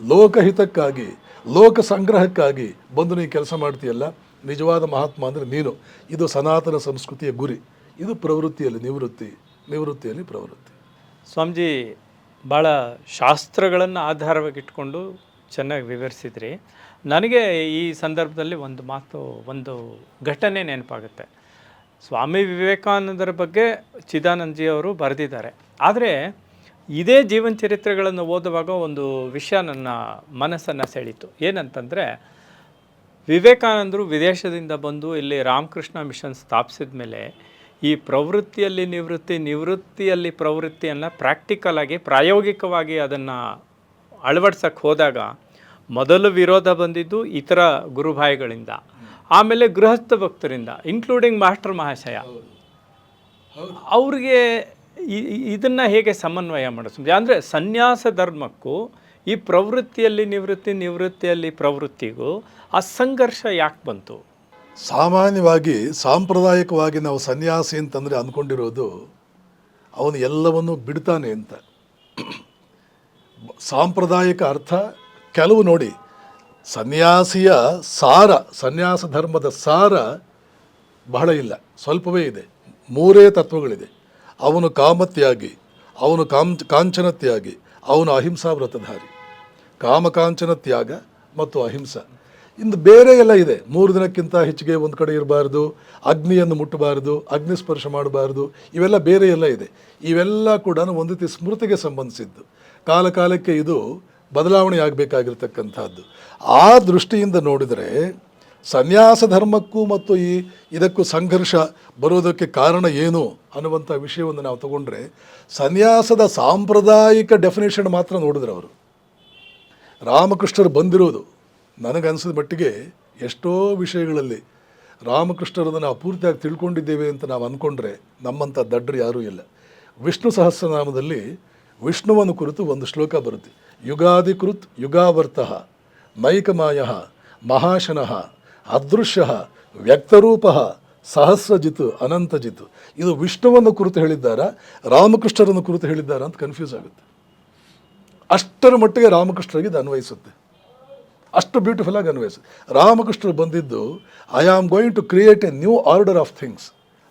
ಲೋಕಹಿತಕ್ಕಾಗಿ ಲೋಕ ಸಂಗ್ರಹಕ್ಕಾಗಿ ಬಂದು ನೀನು ಕೆಲಸ ಮಾಡ್ತೀಯಲ್ಲ? ನಿಜವಾದ ಮಹಾತ್ಮ ಅಂದರೆ ನೀನು. ಇದು ಸನಾತನ ಸಂಸ್ಕೃತಿಯ ಗುರಿ. ಇದು ಪ್ರವೃತ್ತಿಯಲ್ಲಿ ನಿವೃತ್ತಿ, ನಿವೃತ್ತಿಯಲ್ಲಿ ಪ್ರವೃತ್ತಿ. ಸ್ವಾಮೀಜಿ ಭಾಳ ಶಾಸ್ತ್ರಗಳನ್ನು ಆಧಾರವಾಗಿಟ್ಕೊಂಡು ಚೆನ್ನಾಗಿ ವಿವರಿಸಿದ್ರಿ. ನನಗೆ ಈ ಸಂದರ್ಭದಲ್ಲಿ ಒಂದು ಮಾತು, ಒಂದು ಘಟನೆ ನೆನಪಾಗುತ್ತೆ. ಸ್ವಾಮಿ ವಿವೇಕಾನಂದರ ಬಗ್ಗೆ ಚಿದಾನಂದಜಿ ಅವರು ಬರೆದಿದ್ದಾರೆ. ಆದರೆ ಇದೇ ಜೀವನ ಚರಿತ್ರೆಗಳನ್ನು ಓದುವಾಗ ಒಂದು ವಿಷಯ ನನ್ನ ಮನಸ್ಸನ್ನು ಸೆಳೀತು. ಏನಂತಂದರೆ ವಿವೇಕಾನಂದರು ವಿದೇಶದಿಂದ ಬಂದು ಇಲ್ಲಿ ರಾಮಕೃಷ್ಣ ಮಿಷನ್ ಸ್ಥಾಪಿಸಿದ ಮೇಲೆ ಈ ಪ್ರವೃತ್ತಿಯಲ್ಲಿ ನಿವೃತ್ತಿ ನಿವೃತ್ತಿಯಲ್ಲಿ ಪ್ರವೃತ್ತಿಯನ್ನು ಪ್ರಾಕ್ಟಿಕಲ್ ಆಗಿ ಪ್ರಾಯೋಗಿಕವಾಗಿ ಅದನ್ನು ಅಳವಡಿಸಕ್ಕೆ ಹೋದಾಗ ಮೊದಲು ವಿರೋಧ ಬಂದಿದ್ದು ಇತರ ಗುರುಭಾಯಿಗಳಿಂದ ಆಮೇಲೆ ಗೃಹಸ್ಥ ಭಕ್ತರಿಂದ ಇನ್ಕ್ಲೂಡಿಂಗ್ ಮಾಸ್ಟರ್ ಮಹಾಶಯ. ಅವ್ರಿಗೆ ಇದನ್ನ ಹೇಗೆ ಸಮನ್ವಯ ಮಾಡಿಸ್ಬೋದು ಅಂದರೆ ಸನ್ಯಾಸ ಧರ್ಮಕ್ಕೂ ಈ ಪ್ರವೃತ್ತಿಯಲ್ಲಿ ನಿವೃತ್ತಿ, ನಿವೃತ್ತಿಯಲ್ಲಿ ಪ್ರವೃತ್ತಿಗೂ ಆ ಸಂಘರ್ಷ ಯಾಕೆ ಬಂತು? ಸಾಮಾನ್ಯವಾಗಿ, ಸಾಂಪ್ರದಾಯಿಕವಾಗಿ ನಾವು ಸನ್ಯಾಸಿ ಅಂತಂದರೆ ಅಂದ್ಕೊಂಡಿರೋದು ಅವನು ಎಲ್ಲವನ್ನೂ ಬಿಡ್ತಾನೆ ಅಂತ. ಸಾಂಪ್ರದಾಯಿಕ ಅರ್ಥ, ಕೆಲವು ನೋಡಿ, ಸನ್ಯಾಸಿಯ ಸಾರ, ಸನ್ಯಾಸ ಧರ್ಮದ ಸಾರ ಬಹಳ ಇಲ್ಲ. ಸ್ವಲ್ಪವೇ ಇದೆ. ಮೂರೇ ತತ್ವಗಳಿದೆ. ಅವನು ಕಾಮತ್ಯಾಗಿ, ಅವನು ಕಾಂ ಕಾಂಚನ ತ್ಯಾಗಿ ಅವನು ಅಹಿಂಸಾ ವ್ರತಧಾರಿ. ಕಾಮಕಾಂಚನ ತ್ಯಾಗ ಮತ್ತು ಅಹಿಂಸಾ. ಇಂದು ಬೇರೆ ಎಲ್ಲ ಇದೆ. ಮೂರು ದಿನಕ್ಕಿಂತ ಹೆಚ್ಚಿಗೆ ಒಂದು ಕಡೆ ಇರಬಾರ್ದು, ಅಗ್ನಿಯನ್ನು ಮುಟ್ಟಬಾರ್ದು, ಅಗ್ನಿ ಸ್ಪರ್ಶ ಮಾಡಬಾರ್ದು, ಇವೆಲ್ಲ ಬೇರೆ ಎಲ್ಲ ಇದೆ. ಇವೆಲ್ಲ ಕೂಡ ಒಂದು ರೀತಿ ಸ್ಮೃತಿಗೆ ಸಂಬಂಧಿಸಿದ್ದು. ಕಾಲ ಕಾಲಕ್ಕೆ ಇದು ಬದಲಾವಣೆ ಆಗಬೇಕಾಗಿರ್ತಕ್ಕಂಥದ್ದು ಆ ದೃಷ್ಟಿಯಿಂದ ನೋಡಿದರೆ ಸನ್ಯಾಸ ಧರ್ಮಕ್ಕೂ ಮತ್ತು ಈ ಇದಕ್ಕೂ ಸಂಘರ್ಷ ಬರೋದಕ್ಕೆ ಕಾರಣ ಏನು ಅನ್ನುವಂಥ ವಿಷಯವನ್ನು ನಾವು ತಗೊಂಡ್ರೆ ಸನ್ಯಾಸದ ಸಾಂಪ್ರದಾಯಿಕ ಡೆಫಿನೇಷನ್ ಮಾತ್ರ ನೋಡಿದ್ರು ಅವರು. ರಾಮಕೃಷ್ಣರು ಬಂದಿರೋದು. ನನಗನ್ಸಿದ ಮಟ್ಟಿಗೆ ಎಷ್ಟೋ ವಿಷಯಗಳಲ್ಲಿ ರಾಮಕೃಷ್ಣರನ್ನು ನಾವು ಪೂರ್ತಿಯಾಗಿ ತಿಳ್ಕೊಂಡಿದ್ದೇವೆ ಅಂತ ನಾವು ಅಂದ್ಕೊಂಡ್ರೆ ನಮ್ಮಂಥ ದಡ್ಡರು ಯಾರೂ ಇಲ್ಲ. ವಿಷ್ಣು ಸಹಸ್ರನಾಮದಲ್ಲಿ ವಿಷ್ಣುವನ್ನು ಕುರಿತು ಒಂದು ಶ್ಲೋಕ ಬರುತ್ತೆ. ಯುಗಾಧಿಕೃತ್ ಯುಗಾವರ್ತಃ ನೈಕಮಾಯ ಮಹಾಶನಃ ಅದೃಶ್ಯ ವ್ಯಕ್ತರೂಪ ಸಹಸ್ರಜಿತ್ ಅನಂತಜಿತ್. ಇದು ವಿಷ್ಣುವನ್ನು ಕುರಿತು ಹೇಳಿದ್ದಾರಾ, ರಾಮಕೃಷ್ಣರನ್ನು ಕುರಿತು ಹೇಳಿದ್ದಾರಾ ಅಂತ ಕನ್ಫ್ಯೂಸ್ ಆಗುತ್ತೆ. ಅಷ್ಟರ ಮಟ್ಟಿಗೆ ರಾಮಕೃಷ್ಣರಿಗೆ ಇದು ಅನ್ವಯಿಸುತ್ತೆ. ಅಷ್ಟು ಬ್ಯೂಟಿಫುಲ್ ಆಗಿ ಅನ್ವಯಿಸುತ್ತೆ. ರಾಮಕೃಷ್ಣರು ಬಂದಿದ್ದು I am going to create a new order of things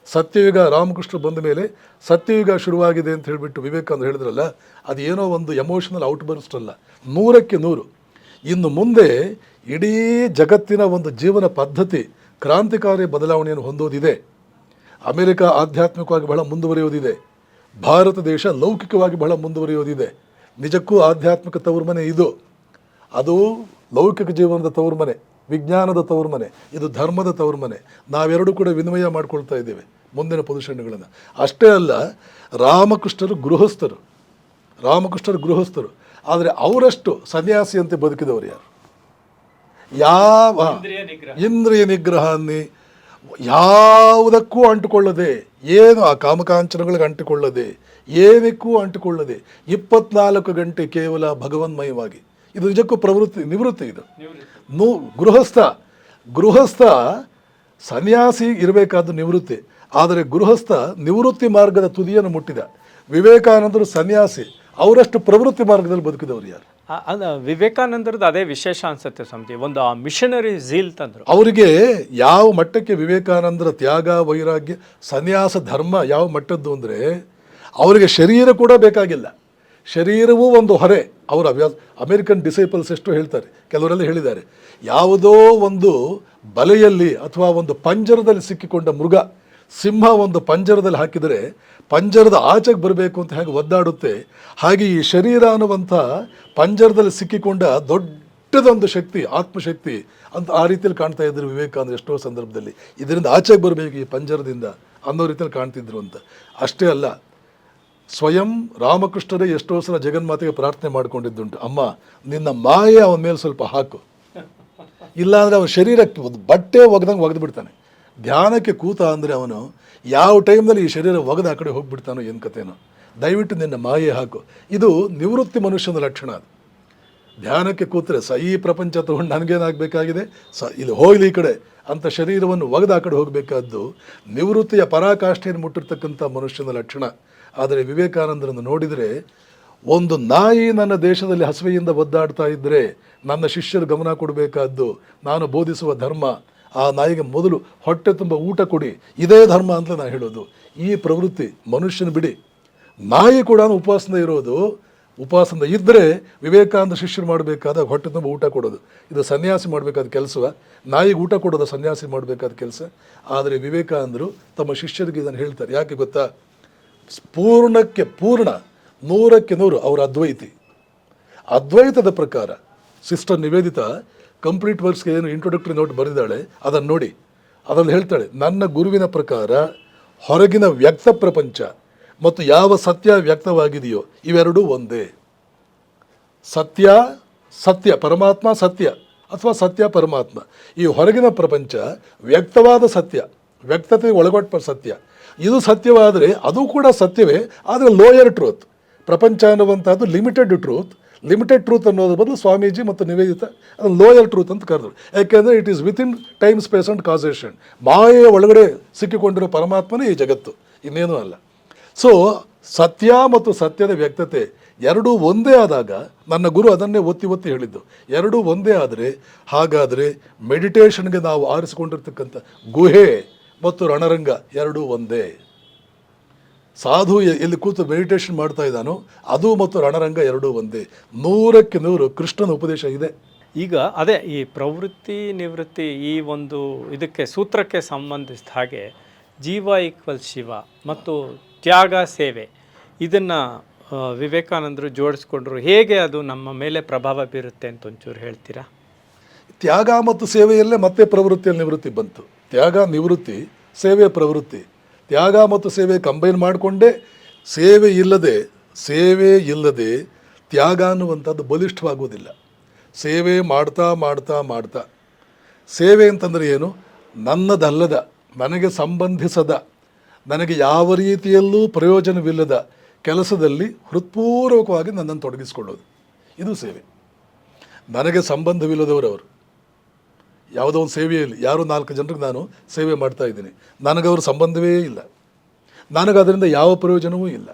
ಸತ್ಯಯುಗ, ರಾಮಕೃಷ್ಣರು ಬಂದ ಮೇಲೆ ಸತ್ಯಯುಗ ಶುರುವಾಗಿದೆ ಅಂತ ಹೇಳಿಬಿಟ್ಟು ವಿವೇಕಾನಂದ ಹೇಳಿದ್ರಲ್ಲ, ಅದು ಏನೋ ಒಂದು ಎಮೋಷನಲ್ ಔಟ್ಬರ್ಸ್ಟ್ ಅಲ್ಲ. ನೂರಕ್ಕೆ ನೂರು. ಇನ್ನು ಮುಂದೆ ಇಡೀ ಜಗತ್ತಿನ ಒಂದು ಜೀವನ ಪದ್ಧತಿ ಕ್ರಾಂತಿಕಾರಿ ಬದಲಾವಣೆಯನ್ನು ಹೊಂದೋದಿದೆ. ಅಮೆರಿಕ ಆಧ್ಯಾತ್ಮಿಕವಾಗಿ ಬಹಳ ಮುಂದುವರಿಯೋದಿದೆ. ಭಾರತ ದೇಶ ಲೌಕಿಕವಾಗಿ ಬಹಳ ಮುಂದುವರಿಯೋದಿದೆ. ನಿಜಕ್ಕೂ ಆಧ್ಯಾತ್ಮಿಕ ತವರ್ಮನೆ ಇದು. ಅದು ಲೌಕಿಕ ಜೀವನದ ತವರ್ಮನೆ, ವಿಜ್ಞಾನದ ತವರ್ಮನೆ, ಇದು ಧರ್ಮದ ತವರ್ಮನೆ. ನಾವೆರಡೂ ಕೂಡ ವಿನಿಮಯ ಮಾಡ್ಕೊಳ್ತಾ ಇದ್ದೇವೆ ಮುಂದಿನ ಪೊಸಿಷನ್ಗಳನ್ನು ಅಷ್ಟೇ ಅಲ್ಲ, ರಾಮಕೃಷ್ಣರು ಗೃಹಸ್ಥರು. ರಾಮಕೃಷ್ಣರು ಗೃಹಸ್ಥರು. ಆದರೆ ಅವರಷ್ಟು ಸನ್ಯಾಸಿಯಂತೆ ಬದುಕಿದವರು ಯಾರು? ಯಾವ ಇಂದ್ರಿಯ ನಿಗ್ರಹ. ಇಂದ್ರಿಯ ನಿಗ್ರಹ ಅನ್ನಿ ಯಾವುದಕ್ಕೂ ಅಂಟಿಕೊಳ್ಳದೆ ಏನು ಆ ಕಾಮಕಾಂಚನಗಳಿಗೆ ಅಂಟಿಕೊಳ್ಳದೆ ಏನಕ್ಕೂ ಅಂಟಿಕೊಳ್ಳದೆ ಇಪ್ಪತ್ನಾಲ್ಕು ಗಂಟೆ ಕೇವಲ ಭಗವನ್ಮಯವಾಗಿ. ಇದು ನಿಜಕ್ಕೂ ಪ್ರವೃತ್ತಿ ನಿವೃತ್ತಿ ಇದು. ನೋ ಗೃಹಸ್ಥ ಗೃಹಸ್ಥ ಸನ್ಯಾಸಿ ಇರಬೇಕಾದ ನಿವೃತ್ತಿ. ಆದರೆ ಗೃಹಸ್ಥ ನಿವೃತ್ತಿ ಮಾರ್ಗದ ತುದಿಯನ್ನು ಮುಟ್ಟಿದ. ವಿವೇಕಾನಂದರು ಸನ್ಯಾಸಿ. ಅವರಷ್ಟು ಪ್ರವೃತ್ತಿ ಮಾರ್ಗದಲ್ಲಿ ಬದುಕಿದವರು ಯಾರು? ಅದ ವಿವೇಕಾನಂದರದ್ದು ಅದೇ ವಿಶೇಷ ಅನ್ಸುತ್ತೆ ಸ್ವಾಮೀಜಿ. ಒಂದು ಆ ಮಿಷನರಿ ಝೀಲ್ ತಂದ್ರು. ಅವರಿಗೆ ಯಾವ ಮಟ್ಟಕ್ಕೆ ವಿವೇಕಾನಂದರ ತ್ಯಾಗ ವೈರಾಗ್ಯ ಸನ್ಯಾಸ ಧರ್ಮ ಯಾವ ಮಟ್ಟದ್ದು ಅಂದರೆ ಅವರಿಗೆ ಶರೀರ ಕೂಡ ಬೇಕಾಗಿಲ್ಲ. ಶರೀರವೂ ಒಂದು ಹೊರೆ. ಅವರ ಅಭ್ಯಾಸ ಅಮೇರಿಕನ್ ಡಿಸೈಪಲ್ಸ್ ಎಷ್ಟು ಹೇಳ್ತಾರೆ ಕೆಲವರೆಲ್ಲ ಹೇಳಿದ್ದಾರೆ. ಯಾವುದೋ ಒಂದು ಬಲೆಯಲ್ಲಿ ಅಥವಾ ಒಂದು ಪಂಜರದಲ್ಲಿ ಸಿಕ್ಕಿಕೊಂಡ ಮೃಗ ಸಿಂಹ ಒಂದು ಪಂಜರದಲ್ಲಿ ಹಾಕಿದರೆ ಪಂಜರದ ಆಚೆಗೆ ಬರಬೇಕು ಅಂತ ಹೇಗೆ ಒದ್ದಾಡುತ್ತೆ, ಹಾಗೆ ಈ ಶರೀರ ಅನ್ನುವಂಥ ಪಂಜರದಲ್ಲಿ ಸಿಕ್ಕಿಕೊಂಡ ದೊಡ್ಡದೊಂದು ಶಕ್ತಿ, ಆತ್ಮಶಕ್ತಿ ಅಂತ ಆ ರೀತಿಯಲ್ಲಿ ಕಾಣ್ತಾ ಇದ್ದರು ವಿವೇಕಾನಂದ ಎಷ್ಟೋ ಸಂದರ್ಭದಲ್ಲಿ. ಇದರಿಂದ ಆಚೆಗೆ ಬರಬೇಕು ಈ ಪಂಜರದಿಂದ ಅನ್ನೋ ರೀತಿಯಲ್ಲಿ ಕಾಣ್ತಿದ್ರು ಅಂತ. ಅಷ್ಟೇ ಅಲ್ಲ, ಸ್ವಯಂ ರಾಮಕೃಷ್ಣರೇ ಎಷ್ಟೋ ಸಲ ಜಗನ್ಮಾತೆಗೆ ಪ್ರಾರ್ಥನೆ ಮಾಡಿಕೊಂಡಿದ್ದುಂಟು. ಅಮ್ಮ, ನಿನ್ನ ಮಾಯೆ ಅವನ ಮೇಲೆ ಸ್ವಲ್ಪ ಹಾಕು. ಇಲ್ಲಾಂದರೆ ಅವನ ಶರೀರಕ್ಕೆ ಬಟ್ಟೆ ಒಗ್ದಂಗೆ ಒಗೆದು ಬಿಡ್ತಾನೆ. ಧ್ಯಾನಕ್ಕೆ ಕೂತ ಅಂದರೆ ಅವನು ಯಾವ ಟೈಮ್ನಲ್ಲಿ ಈ ಶರೀರ ಒಗೆದು ಆ ಕಡೆ ಹೋಗ್ಬಿಡ್ತಾನೋ ಏನು ಕಥೆನೋ. ದಯವಿಟ್ಟು ನಿನ್ನ ಮಾಯೆ ಹಾಕು. ಇದು ನಿವೃತ್ತಿ ಮನುಷ್ಯನ ಲಕ್ಷಣ ಅದು. ಧ್ಯಾನಕ್ಕೆ ಕೂತ್ರೆ ಸ ಈ ಪ್ರಪಂಚ ತಗೊಂಡು ನನಗೇನಾಗಬೇಕಾಗಿದೆ ಸ, ಇಲ್ಲಿ ಹೋಗಲಿ ಈ ಕಡೆ. ಅಂತ ಶರೀರವನ್ನು ಒಗೆದು ಆ ಕಡೆ ಹೋಗಬೇಕಾದ್ದು ನಿವೃತ್ತಿಯ ಪರಾಕಾಷ್ಠೆಯನ್ನು ಮುಟ್ಟಿರ್ತಕ್ಕಂಥ ಮನುಷ್ಯನ ಲಕ್ಷಣ. ಆದರೆ ವಿವೇಕಾನಂದರನ್ನು ನೋಡಿದರೆ ಒಂದು ನಾಯಿ ನನ್ನ ದೇಶದಲ್ಲಿ ಹಸುವೆಯಿಂದ ಒದ್ದಾಡ್ತಾ ಇದ್ದರೆ ನನ್ನ ಶಿಷ್ಯರು ಗಮನ ಕೊಡಬೇಕಾದ್ದು ನಾನು ಬೋಧಿಸುವ ಧರ್ಮ ಆ ನಾಯಿಗೆ ಮೊದಲು ಹೊಟ್ಟೆ ತುಂಬ ಊಟ ಕೊಡಿ. ಇದೇ ಧರ್ಮ ಅಂತ ನಾನು ಹೇಳೋದು. ಈ ಪ್ರವೃತ್ತಿ ಮನುಷ್ಯನ ಬಿಡಿ. ನಾಯಿ ಕೂಡ ಉಪವಾಸನ ಇರೋದು. ಉಪವಾಸನ ಇದ್ದರೆ ವಿವೇಕಾನಂದ ಶಿಷ್ಯರು ಮಾಡಬೇಕಾದ ಹೊಟ್ಟೆ ತುಂಬ ಊಟ ಕೊಡೋದು. ಇದು ಸನ್ಯಾಸಿ ಮಾಡಬೇಕಾದ ಕೆಲಸವ. ನಾಯಿಗೆ ಊಟ ಕೊಡೋದು ಸನ್ಯಾಸಿ ಮಾಡಬೇಕಾದ ಕೆಲಸ. ಆದರೆ ವಿವೇಕಾನಂದರು ತಮ್ಮ ಶಿಷ್ಯರಿಗೆ ಇದನ್ನು ಹೇಳ್ತಾರೆ. ಯಾಕೆ ಗೊತ್ತಾ? ಪೂರ್ಣಕ್ಕೆ ಪೂರ್ಣ, ನೂರಕ್ಕೆ ನೂರು ಅವರ ಅದ್ವೈತಿ. ಅದ್ವೈತದ ಪ್ರಕಾರ, ಸಿಸ್ಟರ್ ನಿವೇದಿತ ಕಂಪ್ಲೀಟ್ ವರ್ಕ್ಸ್ಗೆ ಏನು ಇಂಟ್ರೊಡಕ್ಟ್ರಿ ನೋಟ್ ಬರೆದಿದ್ದಾಳೆ ಅದನ್ನು ನೋಡಿ. ಅದರಲ್ಲಿ ಹೇಳ್ತಾಳೆ, ನನ್ನ ಗುರುವಿನ ಪ್ರಕಾರ ಹೊರಗಿನ ವ್ಯಕ್ತ ಪ್ರಪಂಚ ಮತ್ತು ಯಾವ ಸತ್ಯ ವ್ಯಕ್ತವಾಗಿದೆಯೋ ಇವೆರಡೂ ಒಂದೇ. ಸತ್ಯ ಸತ್ಯ, ಪರಮಾತ್ಮ, ಸತ್ಯ ಅಥವಾ ಸತ್ಯ, ಪರಮಾತ್ಮ. ಈ ಹೊರಗಿನ ಪ್ರಪಂಚ ವ್ಯಕ್ತವಾದ ಸತ್ಯ, ವ್ಯಕ್ತತೆ ಒಳಗೊಟ್ಟ ಸತ್ಯ. ಇದು ಸತ್ಯವಾದರೆ ಅದು ಕೂಡ ಸತ್ಯವೇ, ಆದರೆ ಲೋಯರ್ ಟ್ರೂತ್ ಪ್ರಪಂಚ ಅನ್ನುವಂಥದ್ದು ಲಿಮಿಟೆಡ್ ಟ್ರೂತ್ ಲಿಮಿಟೆಡ್ ಟ್ರೂತ್ ಅನ್ನೋದ್ರ ಬದಲು ಸ್ವಾಮೀಜಿ ಮತ್ತು ನಿವೇದಿತ ಅದನ್ನು ಲೋಯಲ್ ಟ್ರೂತ್ ಅಂತ ಕರೆದ್ರು. ಯಾಕೆಂದರೆ it is within time space and causation ಮಾಯೆಯ ಒಳಗಡೆ ಸಿಕ್ಕಿಕೊಂಡಿರೋ ಪರಮಾತ್ಮನೇ ಈ ಜಗತ್ತು, ಇನ್ನೇನೂ ಅಲ್ಲ. ಸೊ ಸತ್ಯ ಮತ್ತು ಸತ್ಯದ ವ್ಯಕ್ತತೆ ಎರಡೂ ಒಂದೇ ಆದಾಗ, ನನ್ನ ಗುರು ಅದನ್ನೇ ಒತ್ತಿ ಒತ್ತಿ ಹೇಳಿದ್ದು. ಎರಡೂ ಒಂದೇ ಆದರೆ, ಹಾಗಾದರೆ ಮೆಡಿಟೇಷನ್ಗೆ ನಾವು ಆರಿಸಿಕೊಂಡಿರ್ತಕ್ಕಂಥ ಗುಹೆ ಮತ್ತು ರಣರಂಗ ಎರಡೂ ಒಂದೇ. ಸಾಧು ಎಲ್ಲಿ ಕೂತು ಮೆಡಿಟೇಷನ್ ಮಾಡ್ತಾ ಇದ್ದಾನೋ ಅದು ಮತ್ತು ರಣರಂಗ ಎರಡೂ ಒಂದೇ. ನೂರಕ್ಕೆ ನೂರು ಕೃಷ್ಣನ ಉಪದೇಶ ಇದೆ. ಈಗ ಅದೇ ಈ ಪ್ರವೃತ್ತಿ ನಿವೃತ್ತಿ ಈ ಒಂದು ಇದಕ್ಕೆ ಸೂತ್ರಕ್ಕೆ ಸಂಬಂಧಿಸಿದ ಹಾಗೆ ಜೀವ ಈಕ್ವಲ್ ಶಿವ ಮತ್ತು ತ್ಯಾಗ ಸೇವೆ. ಇದನ್ನು ವಿವೇಕಾನಂದರು ಜೋಡಿಸ್ಕೊಂಡ್ರು. ಹೇಗೆ ಅದು ನಮ್ಮ ಮೇಲೆ ಪ್ರಭಾವ ಬೀರುತ್ತೆ ಅಂತ ಒಂಚೂರು ಹೇಳ್ತೀರಾ? ತ್ಯಾಗ ಮತ್ತು ಸೇವೆಯಲ್ಲೇ ಮತ್ತೆ ಪ್ರವೃತ್ತಿಯಲ್ಲಿ ನಿವೃತ್ತಿ ಬಂತು. ತ್ಯಾಗ ನಿವೃತ್ತಿ ಸೇವೆ ಪ್ರವೃತ್ತಿ. ತ್ಯಾಗ ಮತ್ತು ಸೇವೆ ಕಂಬೈನ್ ಮಾಡಿಕೊಂಡೇ, ಸೇವೆ ಇಲ್ಲದೆ ಸೇವೆ ಇಲ್ಲದೆ ತ್ಯಾಗ ಅನ್ನುವಂಥದ್ದು ಬಲಿಷ್ಠವಾಗುವುದಿಲ್ಲ. ಸೇವೆ ಮಾಡ್ತಾ ಮಾಡ್ತಾ ಮಾಡ್ತಾ. ಸೇವೆ ಅಂತಂದರೆ ಏನು? ನನ್ನದಲ್ಲದ, ನನಗೆ ಸಂಬಂಧಿಸದ, ನನಗೆ ಯಾವ ರೀತಿಯಲ್ಲೂ ಪ್ರಯೋಜನವಿಲ್ಲದ ಕೆಲಸದಲ್ಲಿ ಹೃತ್ಪೂರ್ವಕವಾಗಿ ನನ್ನನ್ನು ತೊಡಗಿಸಿಕೊಳ್ಳೋದು. ಇದು ಸೇವೆ. ನನಗೆ ಸಂಬಂಧವಿಲ್ಲದವರವರು. ಯಾವುದೋ ಒಂದು ಸೇವೆಯಲ್ಲಿ, ಯಾರೋ ನಾಲ್ಕು ಜನರಿಗೆ ನಾನು ಸೇವೆ ಮಾಡ್ತಾ ಇದ್ದೀನಿ. ನನಗವ್ರ ಸಂಬಂಧವೇ ಇಲ್ಲ. ನನಗೆ ಅದರಿಂದ ಯಾವ ಪ್ರಯೋಜನವೂ ಇಲ್ಲ.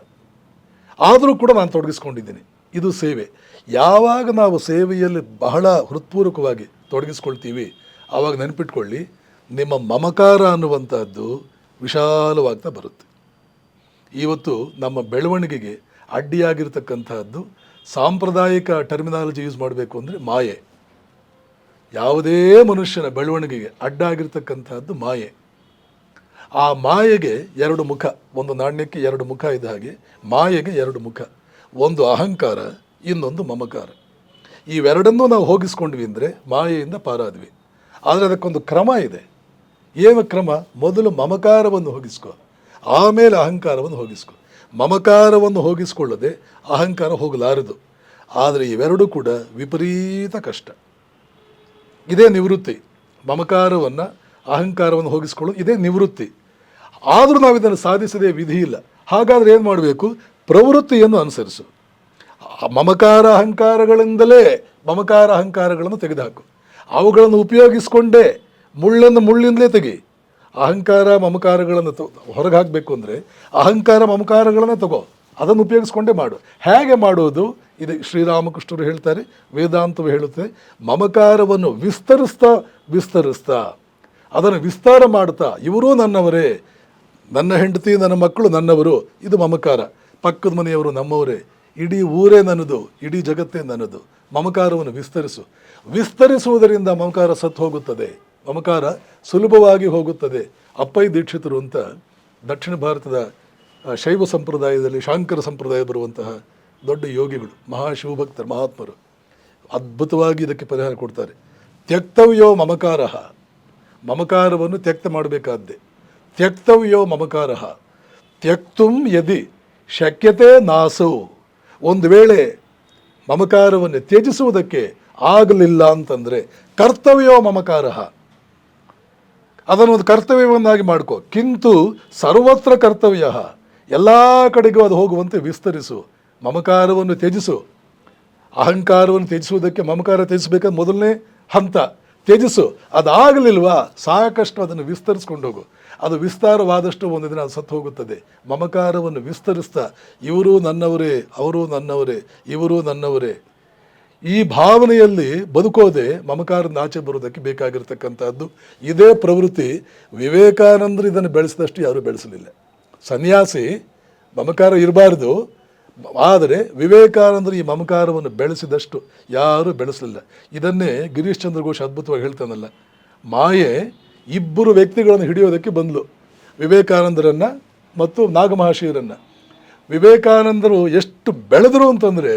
ಆದರೂ ಕೂಡ ನಾನು ತೊಡಗಿಸ್ಕೊಂಡಿದ್ದೀನಿ. ಇದು ಸೇವೆ. ಯಾವಾಗ ನಾವು ಸೇವೆಯಲ್ಲಿ ಬಹಳ ಹೃತ್ಪೂರ್ವಕವಾಗಿ ತೊಡಗಿಸ್ಕೊಳ್ತೀವಿ ಆವಾಗ ನೆನಪಿಟ್ಕೊಳ್ಳಿ, ನಿಮ್ಮ ಮಮಕಾರ ಅನ್ನುವಂಥದ್ದು ವಿಶಾಲವಾಗ್ತಾ ಬರುತ್ತೆ. ಇವತ್ತು ನಮ್ಮ ಬೆಳವಣಿಗೆಗೆ ಅಡ್ಡಿಯಾಗಿರ್ತಕ್ಕಂಥದ್ದು ಸಾಂಪ್ರದಾಯಿಕ ಟರ್ಮಿನಾಲಜಿ ಯೂಸ್ ಮಾಡಬೇಕು ಅಂದರೆ ಮಾಯೆ. ಯಾವುದೇ ಮನುಷ್ಯನ ಬೆಳವಣಿಗೆಗೆ ಅಡ್ಡ ಆಗಿರ್ತಕ್ಕಂತಹದ್ದು ಮಾಯೆ. ಆ ಮಾಯೆಗೆ ಎರಡು ಮುಖ, ಒಂದು ನಾಣ್ಯಕ್ಕೆ ಎರಡು ಮುಖ ಇದ್ದ ಹಾಗೆ ಮಾಯೆಗೆ ಎರಡು ಮುಖ, ಒಂದು ಅಹಂಕಾರ, ಇನ್ನೊಂದು ಮಮಕಾರ. ಇವೆರಡನ್ನೂ ನಾವು ಹೋಗಿಸ್ಕೊಂಡ್ವಿ ಅಂದರೆ ಮಾಯೆಯಿಂದ ಪಾರಾದ್ವಿ. ಆದರೆ ಅದಕ್ಕೊಂದು ಕ್ರಮ ಇದೆ. ಏನು ಕ್ರಮ? ಮೊದಲು ಮಮಕಾರವನ್ನು ಹೋಗಿಸ್ಕೊ. ಆಮೇಲೆ ಅಹಂಕಾರವನ್ನು ಹೋಗಿಸ್ಕೊ. ಮಮಕಾರವನ್ನು ಹೋಗಿಸ್ಕೊಳ್ಳದೆ ಅಹಂಕಾರ ಹೋಗಲಾರದು. ಆದರೆ ಇವೆರಡೂ ಕೂಡ ವಿಪರೀತ ಕಷ್ಟ. ಇದೇ ನಿವೃತ್ತಿ. ಮಮಕಾರವನ್ನು, ಅಹಂಕಾರವನ್ನು ಹೋಗಿಸ್ಕೊಳ್ಳೋದು ಇದೇ ನಿವೃತ್ತಿ. ಆದರೂ ನಾವು ಇದನ್ನು ಸಾಧಿಸದೇ ವಿಧಿ ಇಲ್ಲ. ಹಾಗಾದರೆ ಏನು ಮಾಡಬೇಕು? ಪ್ರವೃತ್ತಿಯನ್ನು ಅನುಸರಿಸು. ಮಮಕಾರ ಅಹಂಕಾರಗಳಿಂದಲೇ ಮಮಕಾರ ಅಹಂಕಾರಗಳನ್ನು ತೆಗೆದುಹಾಕು. ಅವುಗಳನ್ನು ಉಪಯೋಗಿಸ್ಕೊಂಡೇ ಮುಳ್ಳನ್ನು ಮುಳ್ಳಿಂದಲೇ ತೆಗಿ. ಅಹಂಕಾರ ಮಮಕಾರಗಳನ್ನು ಹೊರಗೆ ಹಾಕಬೇಕು ಅಂದರೆ ಅಹಂಕಾರ ಮಮಕಾರಗಳನ್ನೇ ತಗೋ. ಅದನ್ನು ಉಪಯೋಗಿಸ್ಕೊಂಡೇ ಮಾಡು. ಹೇಗೆ ಮಾಡೋದು? ಇದು ಶ್ರೀರಾಮಕೃಷ್ಣರು ಹೇಳ್ತಾರೆ, ವೇದಾಂತವು ಹೇಳುತ್ತೆ ಮಮಕಾರವನ್ನು ವಿಸ್ತರಿಸ್ತಾ ವಿಸ್ತರಿಸ್ತಾ, ಅದನ್ನು ವಿಸ್ತಾರ ಮಾಡ್ತಾ ಇವರೂ ನನ್ನವರೇ, ನನ್ನ ಹೆಂಡತಿ, ನನ್ನ ಮಕ್ಕಳು ನನ್ನವರು, ಇದು ಮಮಕಾರ. ಪಕ್ಕದ ಮನೆಯವರು ನಮ್ಮವರೇ, ಇಡೀ ಊರೇ ನನ್ನದು, ಇಡೀ ಜಗತ್ತೇ ನನ್ನದು. ಮಮಕಾರವನ್ನು ವಿಸ್ತರಿಸು. ವಿಸ್ತರಿಸುವುದರಿಂದ ಮಮಕಾರ ಸತ್ತು ಹೋಗುತ್ತದೆ. ಮಮಕಾರ ಸುಲಭವಾಗಿ ಹೋಗುತ್ತದೆ. ಅಪ್ಪೈ ದೀಕ್ಷಿತರು ಅಂತ ದಕ್ಷಿಣ ಭಾರತದ ಶೈವ ಸಂಪ್ರದಾಯದಲ್ಲಿ, ಶಾಂಕರ ಸಂಪ್ರದಾಯ ಬರುವಂತಹ ದೊಡ್ಡ ಯೋಗಿಗಳು, ಮಹಾಶಿವಭಕ್ತರು, ಮಹಾತ್ಮರು, ಅದ್ಭುತವಾಗಿ ಇದಕ್ಕೆ ಪರಿಹಾರ ಕೊಡ್ತಾರೆ. ತ್ಯಕ್ತವ್ಯೋ ಮಮಕಾರ. ಮಮಕಾರವನ್ನು ತ್ಯಕ್ತ ಮಾಡಬೇಕಾದ್ದೆ. ತ್ಯಕ್ತವ್ಯೋ ಮಮಕಾರ. ತ್ಯಕ್ತುಂ ಯದಿ ಶಕ್ಯತೆ ನಾಸು. ಒಂದು ವೇಳೆ ಮಮಕಾರವನ್ನು ತ್ಯಜಿಸುವುದಕ್ಕೆ ಆಗಲಿಲ್ಲ ಅಂತಂದರೆ ಕರ್ತವ್ಯೋ ಮಮಕಾರ. ಅದನ್ನು ಒಂದು ಕರ್ತವ್ಯವನ್ನಾಗಿ ಮಾಡ್ಕೋ. ಕಿಂತು ಸರ್ವತ್ರ ಕರ್ತವ್ಯ. ಎಲ್ಲ ಕಡೆಗೂ ಅದು ಹೋಗುವಂತೆ ವಿಸ್ತರಿಸು. ಮಮಕಾರವನ್ನು ತ್ಯಜಿಸು. ಅಹಂಕಾರವನ್ನು ತ್ಯಜಿಸುವುದಕ್ಕೆ ಮಮಕಾರ ತ್ಯಜಿಸಬೇಕಾದ ಮೊದಲನೇ ಹಂತ ತ್ಯಜಿಸು. ಅದಾಗಲಿಲ್ವಾ? ಸಾಕಷ್ಟು ಅದನ್ನು ವಿಸ್ತರಿಸ್ಕೊಂಡು ಹೋಗು ಅದು ವಿಸ್ತಾರವಾದಷ್ಟು ಒಂದು ದಿನ ಅದು ಸತ್ತು ಹೋಗುತ್ತದೆ. ಮಮಕಾರವನ್ನು ವಿಸ್ತರಿಸ್ತಾ, ಇವರು ನನ್ನವರೇ, ಅವರು ನನ್ನವರೇ, ಇವರು ನನ್ನವರೇ. ಈ ಭಾವನೆಯಲ್ಲಿ ಬದುಕೋದೆ ಮಮಕಾರದ ಆಚೆ ಬರೋದಕ್ಕೆ ಬೇಕಾಗಿರ್ತಕ್ಕಂಥದ್ದು. ಇದೇ ಪ್ರವೃತ್ತಿ ವಿವೇಕಾನಂದರು ಇದನ್ನು ಬೆಳೆಸಿದಷ್ಟು ಯಾರೂ ಬೆಳೆಸಲಿಲ್ಲ. ಸನ್ಯಾಸಿ ಮಮಕಾರ ಇರಬಾರ್ದು. ಆದರೆ ವಿವೇಕಾನಂದರು ಈ ಮಮಕಾರವನ್ನು ಬೆಳೆಸಿದಷ್ಟು ಯಾರೂ ಬೆಳೆಸಲಿಲ್ಲ. ಇದನ್ನೇ ಗಿರೀಶ್ ಚಂದ್ರ ಘೋಷ್ ಅದ್ಭುತವಾಗಿ ಹೇಳ್ತಾನಲ್ಲ, ಮಾಯೆ ಇಬ್ಬರು ವ್ಯಕ್ತಿಗಳನ್ನು ಹಿಡಿಯೋದಕ್ಕೆ ಬಂದ್ಲು, ವಿವೇಕಾನಂದರನ್ನು ಮತ್ತು ನಾಗಮಹಾಶಯರನ್ನು. ವಿವೇಕಾನಂದರು ಎಷ್ಟು ಬೆಳೆದರು ಅಂತಂದರೆ